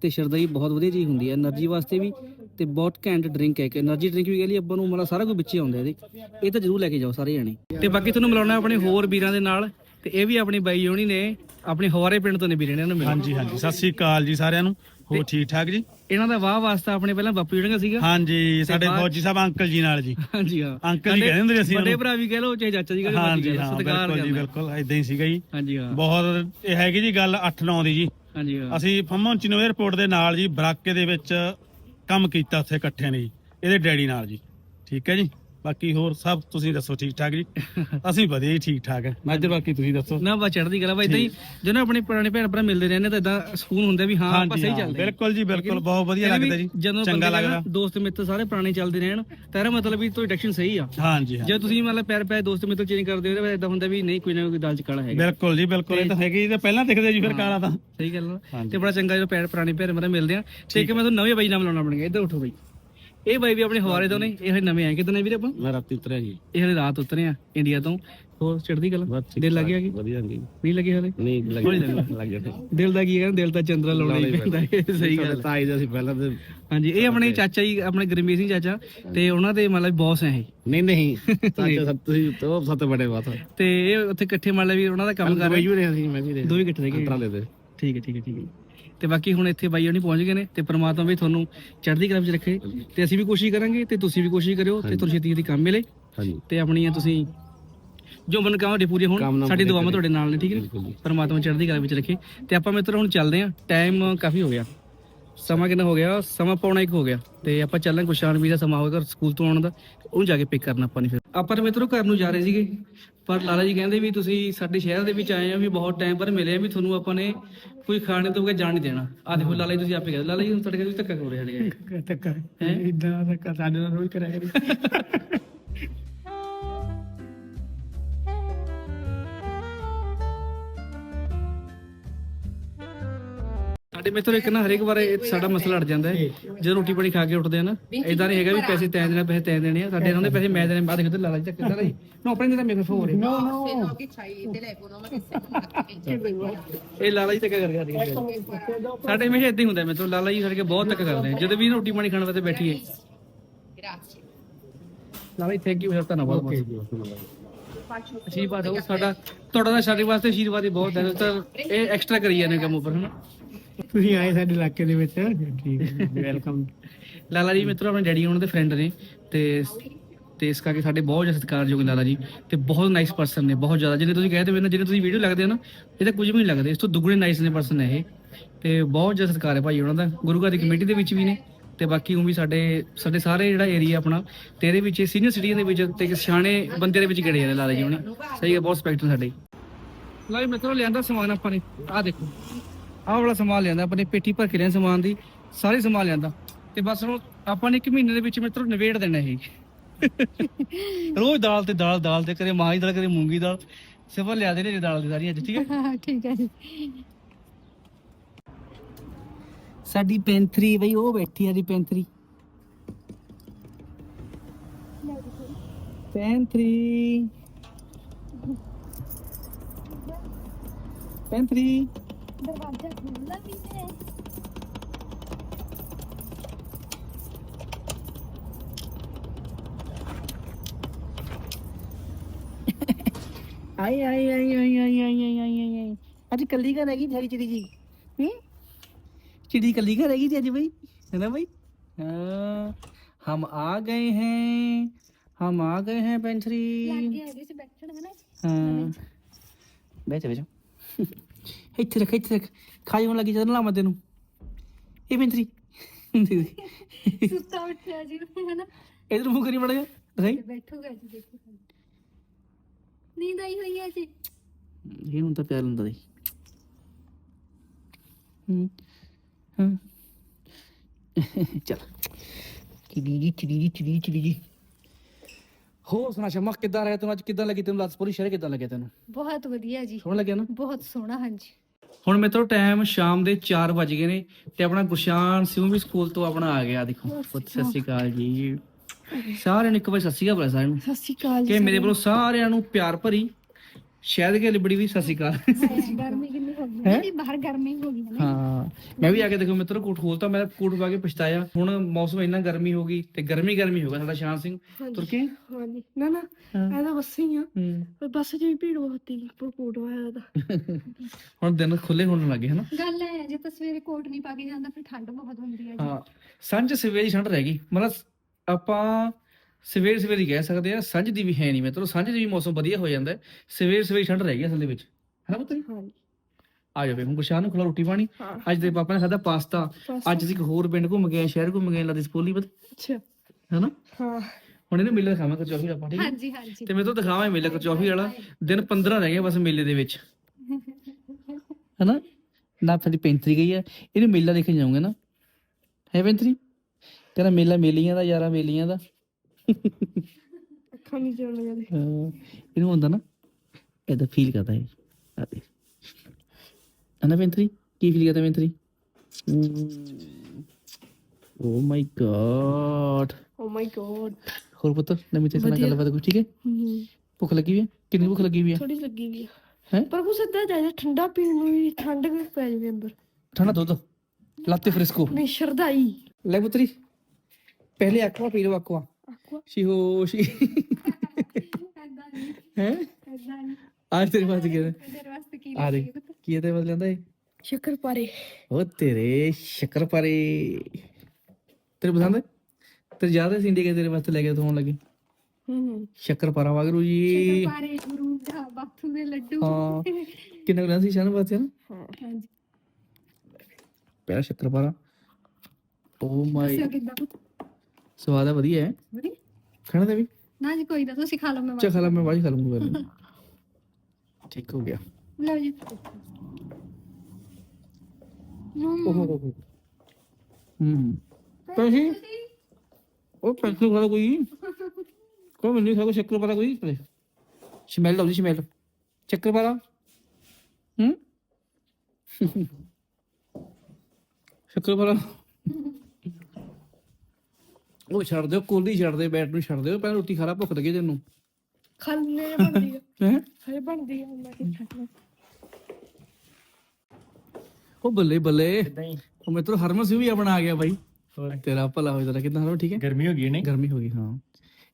ਤੇ ਸ਼ਰਦਾਈ ਬਹੁਤ ਵਧੀਆ ਚੀਜ਼ ਹੁੰਦੀ ਹੈ એનર્ਜੀ ਵਾਸਤੇ ਵੀ ਤੇ ਬਹੁਤ ਘੈਂਟ ਡਰਿੰਕ ਹੈ ਕਿ એનર્ਜੀ ਡਰਿੰਕ ਵੀ ਕਹ ਲਈ ਅੱਬਾ ਨੂੰ ਮਤਲਬ ਸਾਰਾ ਕੁਝ ਵਿੱਚੇ ਆਉਂਦਾ ਇਹਦੇ। ਇਹ ਤਾਂ ਜ਼ਰੂਰ ਲੈ ਕੇ ਜਾਓ ਸਾਰੇ ਜਾਣੇ। ਤੇ ਬਾਕੀ ਤੁਹਾਨੂੰ ਮਿਲਾਉਣਾ ਆਪਣੇ ਹੋਰ ਵੀਰਾਂ ਦੇ ਨਾਲ। ਤੇ ਇਹ ਵੀ ਆਪਣੀ ਬਾਈ ਹੋਣੀ ਨੇ ਆਪਣੇ ਹਵਾਰੇ ਪਿੰਡ ਤੋਂ ਨੇ ਵੀਰੇ ਇਹਨਾਂ ਨੂੰ ਮਿਲਣਾ ਹਾਂਜੀ ਹਾਂਜੀ। ਸਤਿ ਸ੍ਰੀ ਅਕਾਲ ਜੀ ਸਾਰਿਆਂ ਨੂੰ। ਹੋ ਠੀਕ ਠਾਕ ਜੀ? ਇਹਨਾਂ ਦਾ ਵਾਹ ਵਾਸਤਾ ਆਪਣੇ ਪਹਿਲਾਂ ਬਾਪੂ ਜਿਹੜਾ ਸੀਗਾ। ਹਾਂਜੀ ਸਾਡੇ ਬਾਅਦ- ਫੌਜੀ ਸਾਹਿਬ ਅੰਕਲ ਜੀ ਨਾਲ ਜੀ। ਹਾਂਜੀ ਹਾਂ। ਅੰਕਲ ਜੀ ਕਹਿੰਦੇ ਹੁੰਦੇ ਸੀ ਅਸੀਂ ਵੱਡੇ ਉਹਨੂੰ। ਭਰਾ ਵੀ ਕਹਿ ਲਓ ਚਾਹੇ ਚਾਚਾ ਜੀ ਕਹਿ ਲਓ ਹਾਂਜੀ ਹਾਂ ਸਤਿਕਾਰ ਬਿਲਕੁਲ ਜੀ ਕਰਨਾ। ਬਿਲਕੁਲ। ਇਦਾਂ ਹੀ ਸੀਗਾ ਜੀ। ਹਾਂਜੀ ਹਾਂ। ਬਹੁਤ ਇਹ ਹੈਗੀ ਜੀ ਗੱਲ 8-9 ਦੀ ਜੀ। ਹਾਂਜੀ ਹਾਂ। ਅਸੀਂ ਫੰਮਨ ਚਿਨੋ 에ਅਰਪੋਰਟ ਦੇ ਨਾਲ ਜੀ ਬਰਾਕੇ ਦੇ ਵਿੱਚ ਕੰਮ ਕੀਤਾ ਉੱਥੇ ਇਕੱਠਿਆਂ ਨੇ ਜੀ ਇਹਦੇ ਡੈਡੀ ਨਾਲ ਜੀ। ਠੀਕ ਹੈ ਜੀ? ਬਾਕੀ ਹੋਰ ਸਭ ਤੁਸੀਂ ਦੱਸੋ ਠੀਕ ਠਾਕ ਜੀ? ਅਸੀਂ ਵਧੀਆ ਜੀ ਠੀਕ ਠਾਕ ਹੈ ਮਾਝਰ ਬਾਕੀ ਤੁਸੀਂ ਦੱਸੋ। ਨਾ ਬਾ ਚੜਦੀ ਗੱਲ ਆ ਬਾ ਇਦਾਂ ਹੀ ਜਦੋਂ ਆਪਣੇ ਪੁਰਾਣੇ ਭੈਣ ਭਰਾ ਮਿਲਦੇ ਰਹਿੰਦੇ ਤਾਂ ਇਦਾਂ ਸਕੂਨ ਹੁੰਦਾ ਵੀ ਹਾਂ ਆਪਾਂ ਸਹੀ ਹਾਂ, ਚੱਲਦੇ ਬਿਲਕੁਲ ਜੀ ਬਿਲਕੁਲ ਬਹੁਤ ਵਧੀਆ ਲੱਗਦਾ ਜੀ। ਚੰਗਾ ਲੱਗਦਾ। ਦੋਸਤ ਮਿੱਤਰ ਸਾਰੇ ਪੁਰਾਣੇ ਚੱਲਦੇ ਰਹਿਣ ਤਾਂ ਇਹਦਾ ਮਤਲਬ ਵੀ ਤੁਹਾਡੀ ਡਾਇਰੈਕਸ਼ਨ ਸਹੀ ਆ। ਹਾਂਜੀ ਹਾਂ। ਜੇ ਤੁਸੀਂ ਮਤਲਬ ਪੈਰ ਪੈ ਦੋਸਤ ਮਿੱਤਰ ਚੇਂਜ ਕਰਦੇ ਹੋ ਤਾਂ ਇਦਾਂ ਹੁੰਦਾ ਵੀ ਨਹੀਂ ਕੋਈ ਨਾ ਕੋਈ ਦਾਲ ਚ ਕਾਲਾ ਹੈਗਾ। ਬਿਲਕੁਲ ਜੀ ਬਿਲਕੁਲ ਇਹ ਤਾਂ ਹੈਗੀ ਜੀ ਤੇ ਪਹਿਲਾਂ ਦਿਖਦੇ ਜੀ ਫਿਰ ਕਾਲਾ ਤਾਂ। ਸਹੀ ਗੱਲ। ਤੇ ਬੜਾ ਚੰਗਾ ਜਦੋਂ ਪੈਰ ਪੁਰਾਣੇ ਭੈਣ ਭਰਾ ਮਿਲਦੇ ਆ। ਤੇ ਇੱਕ ਮੈਂ ਤੁਹਾਨੂੰ ਨਵੇਂ ਬਾਈ ਨਾਮ ਲਾਉਣਾ ਬਣੇਗਾ ਇੱਧਰ ਉਠੋ ਬਾਈ। ਇਹ ਬਾਈ ਵੀ ਆਪਣੇ ਹਵਾਰੇ ਤੋਂ ਨੇ ਇਹ ਨਵੇਂ ਆਏ। ਕਿਤਨੇ ਵੀਰੇ ਆਪਾਂ? ਮੈਂ ਰਾਤੀ ਉਤਰਿਆ ਜੀ। ਇਹ ਹਲੇ ਰਾਤ ਉਤਰੇ ਆ ਇੰਡੀਆ ਤੋਂ। ਹੋਰ ਚੜਦੀ ਗੱਲ ਦਿਲ ਲੱਗ ਗਿਆ ਕੀ? ਵਧੀਆ ਜੀ। ਨਹੀਂ ਲੱਗੇ ਹਲੇ? ਨਹੀਂ। ਲੱਗ ਗਿਆ ਦਿਲ ਦਾ ਕੀ ਹੈ ਦਿਲ ਤਾਂ ਚੰਦਰਾ ਲਾਉਣਾ ਹੀ ਪੈਂਦਾ। ਸਹੀ ਗੱਲ ਤਾਈ ਦਾ ਸੀ ਪਹਿਲਾਂ ਤੇ। ਹਾਂਜੀ ਇਹ ਆਪਣੇ ਚਾਚਾ ਜੀ ਆਪਣੇ ਗਰਮੀਤ ਸਿੰਘ ਚਾਚਾ ਤੇ ਉਹਨਾਂ ਦੇ ਮਤਲਬ ਬੌਸ ਹੈ ਇਹ। ਨਹੀਂ ਨਹੀਂ। <laughs> ਚਾਚਾ ਸਭ ਤੁਸੀਂ ਤੋਂ ਸਭ ਤੋਂ ਬੜੇ ਬਾਤ ਤੇ ਇਹ ਉੱਥੇ ਇਕੱਠੇ ਮਤਲਬ ਵੀ ਉਹਨਾਂ ਦਾ ਕੰਮ ਕਰ ਰਹੇ ਸੀ ਮੈਂ ਵੀ ਰਹੇ। ਦੋ ਵੀ ਇਕੱਠੇ ਰਹਿ ਗਏ। ਤੇ। ਠੀਕ ਹੈ ਠੀਕ ਹੈ ਠੀਕ ਹੈ। ਤੇ ਬਾਕੀ ਹੁਣ ਇੱਥੇ ਬਾਈ ਹੋਣੀ ਪਹੁੰਚ ਗਏ ਨੇ ਤੇ ਪ੍ਰਮਾਤਮਾ ਵੀ ਤੁਹਾਨੂੰ ਚੜ੍ਹਦੀ ਕਲਾ ਵਿੱਚ ਰੱਖੇ ਤੇ ਅਸੀਂ ਵੀ ਕੋਸ਼ਿਸ਼ ਕਰਾਂਗੇ ਤੇ ਤੁਸੀਂ ਵੀ ਕੋਸ਼ਿਸ਼ ਕਰਿਓ ਤੇ ਤੁਹਾਨੂੰ ਛੇਤੀ ਛੇਤੀ ਕੰਮ ਮਿਲੇ ਹਾਂਜੀ। ਤੇ ਆਪਣੀਆਂ ਤੁਸੀਂ ਜੋ ਮਨੋਕਾਮਨਾ ਪੂਰੀਆਂ ਹੋਣ ਕਾਮਨਾ ਸਾਡੀ ਦੁਆਵਾਂ। ਤੁਹਾਡੇ ਨਾਲ ਨੇ ਠੀਕ ਹੈ। ਪਰਮਾਤਮਾ ਚੜ੍ਹਦੀ ਕਲਾ ਵਿੱਚ ਰੱਖੇ ਤੇ ਆਪਾਂ ਮਿੱਤਰ ਹੁਣ ਚੱਲਦੇ ਆਂ ਟਾਈਮ ਕਾਫੀ ਹੋ ਗਿਆ। ਸਮਾਂ ਕਿੰਨਾ ਹੋ ਗਿਆ? ਸਮਾਂ ਪੌਣਾ ਇੱਕ ਹੋ ਗਿਆ ਤੇ ਆਪਾਂ ਚੱਲਾਂਗੇ ਗੁਸ਼ਾਨ ਵੀ ਦਾ ਸਮਾਂ ਹੋਗਾ ਸਕੂਲ ਤੋਂ ਆਉਣ ਦਾ ਉਹਨੂੰ ਜਾ ਕੇ ਪਿਕ ਕਰਨਾ ਆਪਾਂ ਨੇ ਫਿਰ। ਆਪਾਂ ਤਾਂ ਮਿੱਤਰੋ ਘਰ ਨੂੰ ਜਾ ਰਹੇ ਸੀਗੇ ਪਰ ਲਾਲਾ ਜੀ ਕਹਿੰਦੇ ਵੀ ਤੁਸੀਂ ਸਾਡੇ ਸ਼ਹਿਰ ਦੇ ਵਿੱਚ ਆਏ ਆ ਵੀ ਬਹੁਤ ਟਾਈਮ ਪਰ ਮਿਲੇ ਆ ਵੀ ਤੁਹਾਨੂੰ ਆਪਾਂ ਨੇ ਕੋਈ ਖਾਣੇ ਤੋਂ ਬਗੈਰ ਜਾਣ ਨਹੀਂ ਦੇਣਾ। ਆ ਦੇਖੋ ਲਾਲਾ ਜੀ ਤੁਸੀਂ ਆਪੇ ਕਹਿੰਦੇ ਲਾਲਾ ਜੀ ਹੁਣ ਤੁਹਾਡੇ ਕੋਲ ਧੱਕਾ ਹੋ ਰਿਹਾ ਹੈਂ? ਇਦਾਂ ਦਾ ਸਾਡੇ ਨਾਲ ਰੋਜ਼ ਕਰਾਇਆ ਕਰੀ ਸਾਡੇ ਮਿੱਤਰ ਇੱਕ ਨਾ ਹਰੇਕ ਵਾਰ ਇਹ ਸਾਡਾ ਮਸਲਾ ਅੜ ਜਾਂਦਾ ਹੈ। ਜਦੋਂ ਰੋਟੀ ਪਾਣੀ ਖਾ ਕੇ ਉੱਠਦੇ ਆ ਨਾ ਇਦਾਂ ਨਹੀਂ ਹੈਗਾ ਵੀ ਪੈਸੇ ਤੈਂ ਦੇਣਾ ਪੈਸੇ ਤੈਂ ਦੇਣੇ ਆ। ਸਾਡੇ ਇਹਨਾਂ ਦੇ ਪੈਸੇ ਮੈਂ ਦੇਣੇ ਬਾਅਦ ਦੇਖੋ ਲਾਲਾ ਜੀ ਜੀ ਨੋ ਆਪਣੇ ਜਿਹੜਾ ਮੇਰੇ ਫੋਨ ਨੋ ਨੋ ਇਹ ਲਾਲਾ ਜੀ ਤੱਕ ਕਰ ਗਿਆ ਸਾਡੇ ਹਮੇਸ਼ਾ ਇਦਾਂ ਹੀ ਹੁੰਦਾ ਮਤਲਬ ਲਾਲਾ ਜੀ ਸਾਡੇ ਕੇ ਬਹੁਤ ਤੱਕ ਕਰਦੇ ਆ। ਜਦੋਂ ਵੀ ਰੋਟੀ ਪਾਣੀ ਖਾਣ ਵਾਸਤੇ ਬੈਠੀਏ। Lala ji thank you sir ਧੰਨਵਾਦ ਬਹੁਤ। ਆਸ਼ੀਰਵਾਦ ਹੋ ਸਾਡਾ। ਤੁਹਾਡਾ ਤਾਂ ਸਾਡੇ ਵਾਸਤੇ ਆਸ਼ੀਰਵਾਦ ਹੀ ਬਹੁਤ ਹੈ। ਤਾਂ ਇਹ ਐਕਸਟਰਾ ਕਰੀ ਜਾਂਦੇ ਕੰਮ ਉੱਪਰ ਹਨਾ? ਤੁਸੀਂ ਆਏ ਸਾਡੇ ਇਲਾਕੇ ਦੇ ਵਿੱਚ। ਠੀਕ ਵੈਲਕਮ <laughs> ਲਾਲਾ ਜੀ ਮਿੱਤਰੋ ਆਪਣੇ ਡੈਡੀ ਉਹਨਾਂ ਦੇ ਫਰੈਂਡ ਨੇ ਤੇ ਤੇ ਇਸ ਕਰਕੇ ਸਾਡੇ ਬਹੁਤ ਜ਼ਿਆਦਾ ਸਤਿਕਾਰਯੋਗ ਲਾਲਾ ਜੀ ਤੇ ਬਹੁਤ ਨਾਈਸ ਪਰਸਨ ਨੇ ਬਹੁਤ ਜ਼ਿਆਦਾ। ਜਿਹਨੇ ਤੁਸੀਂ ਕਹਿੰਦੇ ਹੋ ਨਾ ਜਿਹਨੇ ਤੁਸੀਂ ਵੀਡੀਓ ਲੱਗਦੇ ਹੋ ਨਾ ਇਹ ਤਾਂ ਕੁਝ ਵੀ ਨਹੀਂ ਲੱਗਦੇ। ਇਸ ਤੋਂ ਦੁੱਗਣੇ ਨਾਈਸ ਨੇ ਪਰਸਨ ਨੇ ਇਹ। ਤੇ ਬਹੁਤ ਜ਼ਿਆਦਾ ਸਤਿਕਾਰ ਹੈ ਭਾਈ ਉਹਨਾਂ ਦਾ। ਗੁਰੂ ਘਰ ਦੀ ਕਮੇਟੀ ਦੇ ਵਿੱਚ ਵੀ ਨੇ ਤੇ ਬਾਕੀ ਉਹ ਵੀ ਸਾਡੇ ਸਾਡੇ ਸਾਰੇ ਜਿਹੜਾ ਏਰੀਆ ਆਪਣਾ ਤੇ ਇਹਦੇ ਵਿੱਚ ਸੀਨੀਅਰ ਸਿਟੀਜ਼ਨ ਦੇ ਵਿੱਚ ਤੇ ਸਿਆਣੇ ਬੰਦੇ ਦੇ ਵਿੱਚ ਗੜੇ ਨੇ ਲਾਲਾ ਜੀ ਹੁਣੀ। ਸਹੀ ਹੈ ਬਹੁਤ ਸਪੈਕਟ ਸਾਡੇ। ਜੀ ਮਿੱਤਰੋ ਲਿਆਂਦਾ ਸਮਾਨ ਆਪਾਂ ਨੇ। ਆਹ ਦੇਖੋ। ਆਹ ਵਾਲਾ ਸਮਾਨ ਲਿਆਂਦਾ ਆਪਣੇ ਪੇਟੀ ਭਰ ਕੇ ਲਿਆ ਸਮਾਨ ਦੀ ਸਾਰੇ ਸਮਾਨ ਲਿਆਂਦਾ। ਤੇ ਬਸ ਹੁਣ ਆਪਾਂ ਨੇ ਇੱਕ ਮਹੀਨੇ ਦੇ ਵਿੱਚ ਮਿੱਤਰੋ ਨਵੇੜ ਦੇਣਾ ਇਹ। ਰੋਜ਼ ਦਾਲ ਤੇ ਦਾਲ ਦਾਲ ਤੇ ਕਰੇ ਮਾਂ ਦੀ ਦਾਲ ਕਰੇ ਮੂੰਗੀ ਦਾਲ ਸਿਫਰ ਲਿਆ ਦੇ ਨੇ ਦਾਲ ਦੀ ਸਾਰੀ ਅੱਜ ਠੀਕ ਹੈ? ਹਾਂ ਠੀਕ ਹੈ ਜੀ। ਸਾਡੀ ਪੈਂਥਰੀ ਬਈ ਉਹ ਬੈਠੀ ਆ ਦੀ ਪੈਂਥਰੀ। ਪੈਂਥਰੀ। ਪੈਂਥਰੀ। दरवाज़ा खुला भी है आई आई आई आई आई आई आई आई आई आई अरे कली का रहेगी थारी चिड़ी जी हम्म चिड़ी कली का रहेगी जी भाई है ना भाई हाँ हम आ गए हैं हम आ गए हैं पेंथरी हाँ बैठो बैठो ਇੱਥੇ ਰੱਖ ਇੱਥੇ ਰੱਖ। ਖਾਈ ਹੋਣ ਲੱਗੀ ਜਦੋਂ ਲਾਵਾਂ ਤੈਨੂੰ। ਇਹ ਪੈਂਥਰੀ ਸੁੱਤਾ ਉੱਠਿਆ ਜੀ। ਹੈ ਨਾ ਇਧਰ ਮੂੰਹ ਕਰੀ ਮੜਿਆ ਦਿਖਾਈ। ਬੈਠੂਗਾ ਜੀ ਦੇਖੋ ਨੀਂਦ ਆਈ ਹੋਈ ਹੈ ਜੀ। ਇਹ ਹੁਣ ਤਾਂ ਪਿਆਰ ਹੁੰਦਾ ਦੀ ਹੂੰ। ਹਾਂ। ਚਲ। ਚਿੜੀ ਜੀ ਚਿੜੀ ਚਿੜੀ ਚਿੜੀ ਜੀ। ਹੋ ਸੁਣਾ ਸ਼ਮਾ ਕਿੱਦਾਂ ਰਿਹਾ ਤੈਨੂੰ ਅੱਜ? ਕਿੱਦਾਂ ਲੱਗੀ ਤੈਨੂੰ? ਲਾਸਪੁਰੀ ਸ਼ਹਿਰ ਕਿੱਦਾਂ ਲੱਗਿਆ ਤੈਨੂੰ? ਬਹੁਤ ਵਧੀਆ ਜੀ। ਸੋਹਣਾ ਲੱਗਿਆ ਨਾ? ਬਹੁਤ ਸੋਹਣਾ ਹਾਂਜੀ। ਹੁਣ ਮੇਤਰੋ ਟਾਈਮ ਸ਼ਾਮ ਦੇ 4 ਵਜ ਗਏ ਨੇ ਤੇ ਆਪਣਾ ਗੁਰਸ਼ਾਨ ਸਿਉਂ ਵੀ ਸਕੂਲ ਤੋਂ ਆਪਣਾ ਆ ਗਿਆ ਦੇਖੋ। ਸਤਿ ਸ਼੍ਰੀ ਅਕਾਲ। ਜੀ। ਸਾਰਿਆਂ ਨੂੰ ਇੱਕ ਵਾਰ ਸਤਿ ਸ਼੍ਰੀ ਅਕਾਲ ਸਾਰਿਆਂ ਨੂੰ। ਸਤਿ ਸ਼੍ਰੀ ਅਕਾਲ ਕਿ ਮੇਰੇ ਵੱਲੋਂ ਸਾਰਿਆਂ ਨੂੰ ਪਿਆਰ ਭਰੀ ਸ਼ਾਇਦ ਕਿ ਲਿਬੜੀ ਵੀ ਸਤਿ ਸ਼੍ਰੀ ਅਕਾਲ। ਗਰਮੀ ਕਿੰਨੀ ਹੋ? ਗਈ ਹੈ ਜੀ ਬਾਹਰ ਗਰਮੀ ਹੋ ਗਈ ਹੈ ਨਾ। ਹਾਂ। ਮੈਂ ਵੀ ਆ ਕੇ ਦੇਖੋ ਮਿੱਤਰੋ ਕੋਟ ਖੋਲਤਾ ਮੈਂ ਕੋਟ ਪਾ ਕੇ ਪਛਤਾਇਆ। ਹੁਣ ਮੌਸਮ ਇੰਨਾ ਗਰਮੀ ਹੋ ਗਈ ਤੇ ਗਰਮੀ ਗਰਮੀ ਹੋ ਗਿਆ ਸਾਡਾ ਸ਼ਾਨ ਸਿੰਘ। ਤੁਰਕੀ ਹਾਂਜੀ। ਨਾ ਨਾ ਇਹ ਤਾਂ ਬੱਸ ਹੀ ਆ। ਪਰ ਬੱਸ 'ਚ ਵੀ ਭੀੜ ਬਹੁਤ ਸੀ ਪਰ ਕੋਟ ਆਇਆ ਦਾ <laughs> ਹੁਣ ਦਿਨ ਖੁੱਲੇ ਹੋਣ ਲੱਗੇ ਹਨਾ? ਗੱਲ ਹੈ ਜੇ ਤਾਂ ਸਵੇਰੇ ਕੋਟ ਨਹੀਂ ਪਾ ਕੇ ਜਾਂਦਾ ਫਿਰ ਠੰਡ ਬਹੁਤ ਹੁੰਦੀ ਹੈ ਜੀ। ਹਾਂ। ਸਾਂਝ ਸਵੇਰ ਦੀ ਠੰਡ ਰਹਿ ਗਈ। ਮਤਲਬ ਆਪਾਂ ਸਵੇਰ ਸਵੇਰ ਹੀ ਕਹਿ ਸਕਦੇ ਆ ਸਾਂਝ ਦੀ ਵੀ ਹੈ ਨਹੀਂ ਮਿੱਤਰੋ। ਸਾਂਝ ਦੀ ਵੀ ਮੌਸਮ ਵਧੀਆ ਹੋ ਜਾਂਦਾ ਸਵੇਰ ਸਵੇਰ ਠੰਡ ਰਹਿ ਗਈ ਅਸਲ ਦੇ ਵਿੱਚ। ਹਨਾ ਪੁੱਤਰ? ਹਾਂਜੀ। ਆ ਜਾਵੇ। ਹੁਣ ਗੁਰਸ਼ਾਨ ਨੂੰ ਖਲਾ ਰੋਟੀ ਪਾਣੀ। ਹਾਂ। ਅੱਜ ਦੇ ਪਾਪਾ ਨੇ ਖਾਦਾ ਪਾਸਤਾ। ਅੱਜ ਅਸੀਂ ਇੱਕ ਹੋਰ ਪਿੰਡ ਘੁੰਮ ਗਏ ਸ਼ਹਿਰ ਘੁੰਮ ਗਏ ਲਾਦੀ ਸਪੋਲੀ ਪਤਾ? ਅੱਛਾ। ਹਨਾ? ਹਾਂ। ਹੁਣ ਇਹਨੂੰ ਮੇਲੇ ਦਿਖਾਵਾਂਗੇ ਕਚੌਫੀ ਆਪਾਂ ਠੀਕ ਹੈ? ਹਾਂਜੀ ਹਾਂਜੀ। ਤੇ ਮੈਂ ਤਾਂ ਦਿਖਾਵਾਂ ਮੇਲੇ ਕਚੌਫੀ ਵਾਲਾ। ਦਿਨ 15 ਰਹਿ ਗਏ ਬਸ ਮੇਲੇ ਦੇ ਵਿੱਚ। ਹਨਾ? ਨਾ ਸਾਡੀ ਪੈਂਤਰੀ ਗਈ ਆ ਇਹਨੂੰ ਮੇਲਾ ਦੇਖਣ ਜਾਊਂਗੇ ਨਾ। ਹੈ ਪੈਂਤਰੀ? ਤੇਰਾ ਮੇਲਾ ਮੇਲੀਆਂ ਦਾ ਯਾਰਾ ਮੇਲੀਆਂ ਦਾ। ਅੱਖਾਂ ਨਹੀਂ ਚੱਲ ਜਾਂਦੇ ਹਾਂ, ਇਹਨੂੰ ਹੁੰਦਾ ਨਾ ਇਹਦਾ ਫੀਲ ਕਰਦਾ ਹੈ ਆ ਦੇਖ। ਅਨਾ ਪੈਂਤਰੀ ਕੀ ਫੀਲ ਕਰਦਾ ਪੈਂਤਰੀ ਓ ਮਾਈ ਗॉड ਓ ਮਾਈ ਗੋਡ ਹੋਰ ਪੁੱਤ ਨਵੀਂ ਤੇ ਨਾਲ ਗੱਲਬਾਤ ਕੋਈ ਠੀਕ ਹੈ ਭੁੱਖ ਲੱਗੀ ਵੀ ਹੈ ਕਿੰਨੀ ਭੁੱਖ ਲੱਗੀ ਵੀ ਹੈ ਥੋੜੀ ਲੱਗੀ ਵੀ ਹੈਂ? ਪਰ ਕੁਛ ਏਦਾਂ ਜਾਇਦਾ ਠੰਡਾ ਪੀਣ ਨੂੰ ਵੀ ਠੰਡ ਵੀ ਪੈ ਜਾਵੇ ਅੰਦਰ ਠੰਡਾ ਦੁੱਧ ਲਾਤੇ ਫ੍ਰਿਸਕੋ ਨਹੀਂ ਸ਼ਰਦਾਈ ਲੈ ਪੁੱਤਰੀ ਪਹਿਲੇ aqua ਪੀ ਲਓ aqua ਆਕਵਾ ਸ਼ੀ ਹੋ ਸ਼ੀ ਐਦਾਂ ਨਹੀਂ ਹੈ ਐਦਾਂ ਨਹੀਂ ਅੱਜ ਤੇਰੇ ਵਾਸਤੇ ਕੀ ਹੈ ਤੇਰੇ ਵਾਸਤੇ ਕੀ ਆ ਦੇਖ ਕੀ ਹੈ ਤੇਰੇ ਵਾਸਤੇ ਲੈਂਦਾ ਇਹ? ਸ਼ੱਕਰ ਪਾਰੇ। ਉਹ ਤੇਰੇ ਸ਼ੱਕਰਪਾਰੇ ਤੇਰੇ ਪਸੰਦ ਹੈ ਤੇਰੇ ਜ਼ਿਆਦਾ ਸੀ ਇੰਡੀਆ ਤੇਰੇ ਵਾਸਤੇ ਲੈ ਕੇ ਤੋਂ ਲੱਗੇ? ਹੂੰ ਸ਼ੱਕਰਪਾਰਾ ਵਾਗਰੂ ਜੀ। ਪਾਰੇ ਗੁਰੂ ਦਾ ਬਾਥੂ ਦੇ ਲੱਡੂ। ਹਾਂ। ਕਿੰਨਾ ਕੁ ਸੀ ਸ਼ਾਨ ਵਾਸਤੇ ਨਾ ਹਾਂਜੀ। ਪਹਿਲਾ ਸ਼ੱਕਰਪਾਰਾ ਓ ਮਾਈ ਸਵਾਦ ਆ ਵਧੀਆ ਹੈ। ਵਧੀਆ। ਖਾਣਾ ਤੇ ਵੀ? ਨਾ ਜੀ ਕੋਈ ਨਾ ਤੁਸੀਂ ਖਾ ਲਓ ਮੈਂ ਚਾ ਖਾ ਲਾ ਮੈਂ ਬਾਅਦ ਖਾ ਲੂੰਗਾ <laughs> ਠੀਕ ਹੋ ਗਿਆ ਲਓ ਜੀ ਹੋ ਹੋ ਪੈਸੇ ਉਹ ਪੈਸੇ ਖਾ ਕੋਈ ਕੋਈ ਮੈਨੂੰ ਕੋ ਸ਼ੱਕਰ ਪਾਰਾ ਕੋਈ ਸਮੈਲ ਲਾਉਂਦੀ ਸਮੈਲ ਚੱਕਰ ਪਾਰਾ ਹੂੰ ਸ਼ੱਕਰ ਪਾਰਾ ਉਹ ਛੱਡ ਦਿਓ ਕੋਲੀ ਛੱਡ ਦੇ ਬੈਟ ਨੂੰ ਛੱਡ ਦਿਓ ਪਹਿਲਾਂ ਰੋਟੀ ਖਾ ਲਾ ਭੁੱਖ ਲੱਗੀ ਤੈਨੂੰ ਖਾਣੇ <laughs> ਬਣਦੀ ਆ। ਹੈ? ਹਰੇ ਬਣਦੀ ਆ ਮੈਂ ਕੀ ਖਾਣਾ ਉਹ ਬੱਲੇ ਬੱਲੇ ਉਹ ਮਿੱਤਰੋ ਹਰਮਨ ਸਿੰਘ ਵੀ ਆਪਣਾ ਆ ਗਿਆ ਬਾਈ। ਤੇਰਾ ਭਲਾ ਹੋ ਜਾਣਾ ਕਿਦਾਂ? ਹਰਮਨ ਠੀਕ ਹੈ? ਗਰਮੀ ਹੋ ਗਈ ਨਹੀਂ? ਗਰਮੀ ਹੋ ਗਈ ਹਾਂ।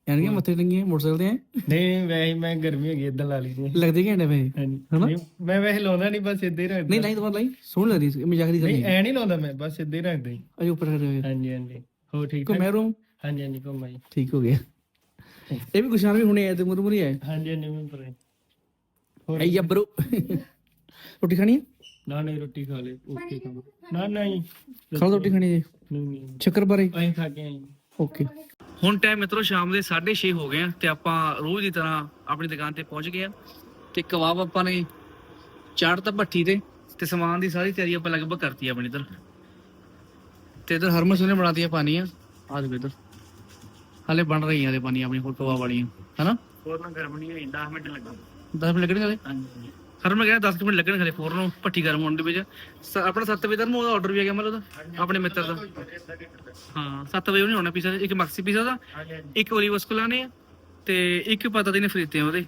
ਯਾਨੀ ਮੱਥੇ ਟੰਗੀਆਂ ਮੋਟਰਸਾਈਕਲ ਤੇ ਐਂ? ਨਹੀਂ ਵੈਸੇ ਮੈਂ ਗਰਮੀ ਹੈਗੀ ਇਦਾਂ ਲਾ ਲਈ ਲੱਗਦੇ ਘੰਟੇ ਵੇ ਹਨਾ? ਨਹੀਂ ਮੈਂ ਵੈਸੇ ਲਾਉਂਦਾ ਨਹੀਂ ਬਸ ਇੱਦਾਂ ਹੀ ਰੱਖਦਾ। ਨਹੀਂ ਲਾਈ ਦੁਬਾਰਾ ਲਾਈ ਸੋਹਣ ਲੱਗ ਰਹੀ ਸੀ ਮਜ਼ਾਕ ਦੀ ਗੱਲ ਨਹੀਂ ਨਹੀਂ। ਐ ਨਹੀਂ ਲਾਉਂਦਾ ਮੈਂ ਬਸ ਇੱਦਾਂ ਹੀ ਰੱਖਦਾ ਜੀ। ਅਜੇ ਉੱਪਰ ਹਾਂਜੀ ਹਾਂਜੀ। ਹੋ ਠੀਕ ਕੋ ਠਾਕ? ਮੈਰੂਮ ਹਾਂਜੀ ਹਾਂਜੀ ਘੁੰਮਾ ਜੀ ਠੀਕ ਹੋ ਗਿਆ। ਇਹ ਵੀ ਕੁਸ਼ਾਨ ਵੀ ਹੁਣੇ ਆਏ ਤੇ ਮੁਰਮੁਰੀ ਆਏ। ਹਾਂਜੀ ਹਾਂਜੀ ਮੈਂ ਪਰੇ ਐ ਯਬਰੋ ਰੋਟੀ ਖਾਣੀ ਹੈ ਨਾ ਨਹੀਂ ਰੋਟੀ ਖਾ ਲੈ ਓਕੇ ਕੰਮ ਨਾ ਨਹੀਂ। ਖਾਓ ਰੋਟੀ ਖਾਣੀ ਜੀ। ਨਹੀਂ ਨਹੀਂ। ਚੱਕਰ ਬਾਰੇ। ਅਸੀਂ ਖਾ ਕੇ ਆਏ। ਓਕੇ। ਹੁਣ ਟਾਈਮ ਮਿੱਤਰੋ ਸ਼ਾਮ ਦੇ 6:30 ਹੋ ਗਏ ਆ ਤੇ ਆਪਾਂ ਰੋਜ਼ ਦੀ ਤਰ੍ਹਾਂ ਆਪਣੀ ਦੁਕਾਨ ਤੇ ਪਹੁੰਚ ਗਏ ਆ। ਤੇ ਕਬਾਬ ਆਪਾਂ ਨੇ ਚਾੜ ਤਾਂ ਭੱਠੀ ਤੇ ਤੇ ਸਮਾਨ ਦੀ ਸਾਰੀ ਤਿਆਰੀ ਆਪਾਂ ਲਗਭਗ ਕਰਤੀ ਆ ਆਪਣੀ ਇਧਰ। ਤੇ ਇਧਰ ਹਰਮਸ ਨੇ ਬਣਾਤੀਆਂ ਪਾਣੀਆਂ ਆ ਦੇਖੋ ਇਧਰ। ਹਾਲੇ ਬਣ ਰਹੀਆਂ ਨੇ ਪਾਣੀ ਆਪਣੀ ਹੋਰ ਕਬਾਬ ਵਾਲੀਆਂ ਹਨਾ? ਹੋਰ ਨਾ ਗਰਮ ਨਹੀਂ ਹੋਈ 10 ਮਿੰਟ ਲੱਗਾ 10 ਮਿੰਟ ਲੱਗਣਗੇ ਹਲੇ? ਹਾਂਜੀ। ਹਰਮਨ ਕਹਿੰਦਾ 10 ਮਿੰਟ ਲੱਗਣਗੇ ਹਲੇ ਫੋਰ ਨੂੰ ਭੱਠੀ ਗਰਮ ਹੋਣ ਦੇ ਵਿੱਚ। ਸ- ਆਪਣਾ 7 ਵਜੇ ਦਾ ਨੂੰ ਆਰਡਰ ਵੀ ਆ ਗਿਆ ਮਤਲਬ? ਉਹਦਾ ਆਪਣੇ ਮਿੱਤਰ ਦਾ। ਹਾਂ 7 ਵਜੇ ਉਹਨੇ ਆਉਣਾ ਪੀਜ਼ਾ ਇੱਕ ਮਕਸੀ ਪੀਜ਼ਾ ਦਾ ਇੱਕ ਓਲੀਵਸ ਕੋਲਾਨੇ ਆ ਤੇ ਇੱਕ ਪਤਾ ਦੀ ਨੇ ਫਰੀਤੇ ਆ ਉਹਦੇ।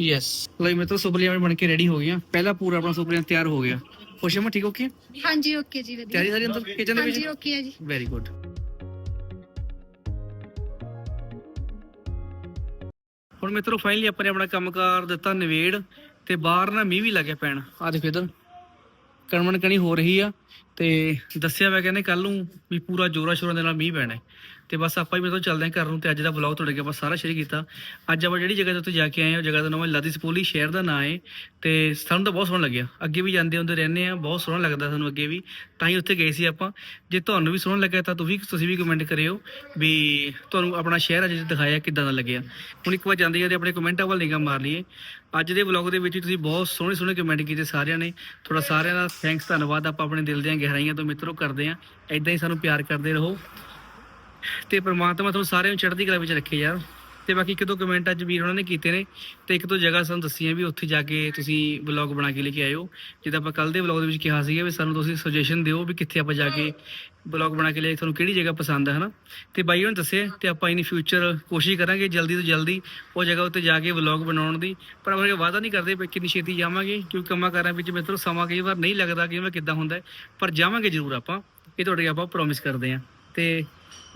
ਯੈਸ ਲਈ ਮਿੱਤਰ ਸੁਪਲੀਆਂ ਬਣ ਕੇ ਰੈਡੀ ਹੋ ਗਈਆਂ। ਪਹਿਲਾ ਪੂਰਾ ਆਪਣਾ ਸੁਪਲੀਆਂ ਤਿਆਰ ਹੋ ਗਿਆ। ਖੁਸ਼ ਹਾਂ ਠੀਕ ਓਕੇ? ਹਾਂਜੀ ਓਕੇ ਜੀ ਵਧੀਆ। ਤਿਆਰੀ ਸਾਰੀ ਅੰਦਰ ਕਿਚਨ ਦੇ ਹਾਂਜੀ ਵਿੱਚ ਓਕੇ ਹੈ ਜੀ। ਵੈਰੀ ਗੁੱਡ ਹੁਣ ਮਿੱਤਰੋ ਫਾਈਨਲੀ ਆਪਾਂ ਨੇ ਆਪਣਾ ਕੰਮਕਾਰ ਦਿੱਤਾ ਨਿਵੇੜ ਤੇ ਬਾਹਰ ਨਾ ਮੀਂਹ ਵੀ ਲੱਗਿਆ ਪੈਣ ਆ ਦੇਖੋ ਇਧਰ ਕਣਮਣ ਕਣੀ ਹੋ ਰਹੀ ਆ ਤੇ ਦੱਸਿਆ ਮੈਂ ਕਹਿੰਦੇ ਕੱਲ ਨੂੰ ਵੀ ਪੂਰਾ ਜੋਰਾ ਸ਼ੋਰਾਂ ਦੇ ਨਾਲ ਮੀਂਹ ਪੈਣਾ ਹੈ। ਤੇ ਬਸ ਆਪਾਂ ਹੀ ਮੇਰੇ ਤੋਂ ਚੱਲਦੇ ਹਾਂ ਘਰ ਨੂੰ ਤੇ ਅੱਜ ਦਾ ਵਲੌਗ ਤੁਹਾਡੇ ਅੱਗੇ ਆਪਾਂ ਸਾਰਾ ਸ਼ੇਅਰ ਕੀਤਾ। ਅੱਜ ਆਪਾਂ ਜਿਹੜੀ ਜਗ੍ਹਾ ਤੇ ਉੱਤੇ ਜਾ ਕੇ ਆਏ ਹਾਂ, ਉਹ ਜਗ੍ਹਾ ਦਾ ਨਾਮ ਹੈ ਲਾਦੀ ਸ਼ਹਿਰ ਦਾ ਨਾਮ ਹੈ ਤੇ ਸਾਨੂੰ ਤਾਂ ਬਹੁਤ ਸੋਹਣਾ ਲੱਗਿਆ। ਅੱਗੇ ਵੀ ਜਾਂਦੇ ਹੁੰਦੇ ਰਹਿੰਦੇ ਆ ਬਹੁਤ ਸੋਹਣਾ ਲੱਗਦਾ ਸਾਨੂੰ ਅੱਗੇ ਵੀ, ਤਾਂ ਹੀ ਉੱਥੇ ਗਏ ਸੀ ਆਪਾਂ। ਜੇ ਤੁਹਾਨੂੰ ਵੀ ਸੋਹਣਾ ਲੱਗਿਆ ਤਾਂ ਤੁਸੀਂ ਤੁਸੀਂ ਵੀ ਕਮੈਂਟ ਕਰਿਓ ਵੀ ਤੁਹਾਨੂੰ ਆਪਣਾ ਸ਼ਹਿਰ ਅੱਜ ਦਿਖਾਇਆ ਕਿੱਦਾਂ ਦਾ ਲੱਗਿਆ। ਹੁਣ ਇੱਕ ਵਾਰ ਜਾਂਦੇ ਜਾਂਦੇ ਆਪਣੇ ਕਮੈਂਟਾਂ ਵੱਲ ਨਿਗਾਹ ਮਾਰ ਲਈਏ। ਅੱਜ ਦੇ ਵਲੌਗ ਦੇ ਵਿੱਚ ਵੀ ਤੁਸੀਂ ਬਹੁਤ ਸੋਹਣੇ ਸੋਹਣੇ ਕਮੈਂਟ ਕੀਤੇ ਸਾਰਿਆਂ ਨੇ। ਤੁਹਾਡਾ ਸਾਰਿਆਂ ਦਾ ਥੈਂਕਸ ਧੰਨਵਾਦ। ਆਪਾਂ ਆਪਣੇ ਦਿਲ ਦੀਆਂ ਗਹਿਰਾਈਆਂ ਤੋਂ ਮਿੱਤਰੋ ਕਰਦੇ ਆ ਐਦਾਂ ਹੀ ਸਾਨੂੰ ਪਿਆਰ ਕਰਦੇ ਰਹੋ। ਤੇ ਪ੍ਰਮਾਤਮਾ ਤੁਹਾਨੂੰ ਸਾਰਿਆਂ ਨੂੰ ਚੜ੍ਹਦੀ ਕਲਾ ਵਿੱਚ ਰੱਖੇ ਯਾਰ ਤੇ ਬਾਕੀ ਇੱਕ ਦੋ ਕਮੈਂਟ ਅੱਜ ਵੀਰ ਉਹਨਾਂ ਨੇ ਕੀਤੇ ਨੇ ਤੇ ਇੱਕ ਦੋ ਜਗ੍ਹਾ ਸਾਨੂੰ ਦੱਸੀਆਂ ਵੀ ਉੱਥੇ ਜਾ ਕੇ ਤੁਸੀਂ ਵਲੌਗ ਬਣਾ ਕੇ ਲੈ ਕੇ ਆਇਓ। ਜਿੱਦਾਂ ਆਪਾਂ ਕੱਲ ਦੇ ਵਲੌਗ ਦੇ ਵਿੱਚ ਕਿਹਾ ਸੀਗਾ ਵੀ ਸਾਨੂੰ ਤੁਸੀਂ ਸੁਜੈਸ਼ਨ ਦਿਓ ਵੀ ਕਿੱਥੇ ਆਪਾਂ ਜਾ ਕੇ ਵਲੌਗ ਬਣਾ ਕੇ ਲਿਆਏ, ਤੁਹਾਨੂੰ ਕਿਹੜੀ ਜਗ੍ਹਾ ਪਸੰਦ ਹੈ ਹਨਾ? ਤੇ ਬਾਈ ਉਹਨਾਂ ਨੇ ਦੱਸਿਆ ਤੇ ਆਪਾਂ ਇਨ ਫਿਊਚਰ ਕੋਸ਼ਿਸ਼ ਕਰਾਂਗੇ ਜਲਦੀ ਤੋਂ ਜਲਦੀ ਉਹ ਜਗ੍ਹਾ ਉੱਤੇ ਜਾ ਕੇ ਵਲੌਗ ਬਣਾਉਣ ਦੀ। ਪਰ ਆਪਾਂ ਵਾਅਦਾ ਨਹੀਂ ਕਰਦੇ ਵੀ ਕਿੰਨੀ ਛੇਤੀ ਜਾਵਾਂਗੇ ਕਿਉਂਕਿ ਕੰਮਾਂ ਕਾਰਾਂ ਵਿੱਚ ਮਿੱਤਰੋ ਸਮਾਂ ਕਈ ਵਾਰ ਨਹੀਂ ਲੱਗਦਾ ਕਿ ਮੈਂ ਕਿੱਦਾਂ ਹੁੰਦਾ। ਪਰ ਜਾਵਾਂਗੇ ਜ਼ਰੂਰ ਆਪਾਂ, ਇਹ ਤੁਹਾਡੇ ਆਪਾਂ ਪ੍ਰੋਮਿਸ ਕਰਦੇ ਹਾਂ ਤੇ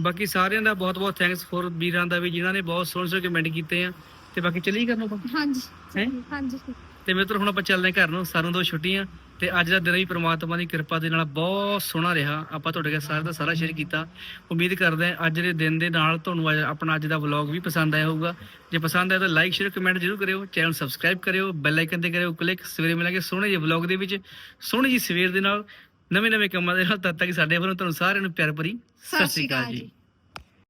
ਬਾਕੀ ਸਾਰਿਆਂ ਦਾ ਬਹੁਤ ਬਹੁਤ ਥੈਂਕਸ ਫੋਰ ਵੀਰਾਂ ਦਾ ਵੀ ਜਿਨ੍ਹਾਂ ਨੇ ਬਹੁਤ ਸੋਹਣੇ ਸੋਹਣੇ ਕਮੈਂਟ ਕੀਤੇ ਆ। ਤੇ ਬਾਕੀ ਚੱਲੀ ਕਰਨ ਆਪਾਂ? ਹਾਂਜੀ। ਹੈਂ? ਹਾਂਜੀ। ਤੇ ਮਿੱਤਰ ਹੁਣ ਆਪਾਂ ਚੱਲਦੇ ਘਰ ਨੂੰ। ਸਾਨੂੰ ਦੋ ਛੁੱਟੀਆਂ। ਤੇ ਅੱਜ ਦਾ ਦਿਨ ਵੀ ਪ੍ਰਮਾਤਮਾ ਦੀ ਕਿਰਪਾ ਦੇ ਨਾਲ ਬਹੁਤ ਸੋਹਣਾ ਰਿਹਾ। ਆਪਾਂ ਤੁਹਾਡੇ ਨਾਲ ਸਾਰਾ ਦਾ ਸਾਰਾ ਸ਼ੇਅਰ ਕੀਤਾ। ਉਮੀਦ ਕਰਦੇ ਹਾਂ ਅੱਜ ਦੇ ਦਿਨ ਦੇ ਨਾਲ ਤੁਹਾਨੂੰ ਆਪਣਾ ਅੱਜ ਦਾ ਵਲੌਗ ਵੀ ਪਸੰਦ ਆਇਆ ਹੋਊਗਾ। ਜੇ ਪਸੰਦ ਆਇਆ ਤਾਂ ਲਾਈਕ ਸ਼ੇਅਰ ਕਮੈਂਟ ਜ਼ਰੂਰ ਕਰਿਓ। ਚੈਨਲ ਸਬਸਕ੍ਰਾਈਬ ਕਰਿਓ। ਬੈਲ ਆਈਕਨ ਤੇ ਕਰਿਓ। ਕਲਿੱਕ ਸਵੇਰੇ ਮਿਲਾਂਗੇ ਸੋਹਣੇ ਜਿਹੇ ਵਲੌਗ ਦੇ ਵਿੱਚ। ਸੋਹਣੀ ਜੀ ਸਵੇਰ ਦੇ ਨਾਲ। ਨਵੇਂ ਨਵੇਂ ਕੰਮਾਂ ਦੇ ਨਾਲ ਤਦ ਤੱਕ ਸਾਡੇ ਵੱਲੋਂ ਤੁਹਾਨੂੰ ਸਾਰਿਆਂ ਨੂੰ ਪਿਆਰ ਭਰੀ ਸਤਿ ਸ਼੍ਰੀ ਅਕਾਲ ਜੀ।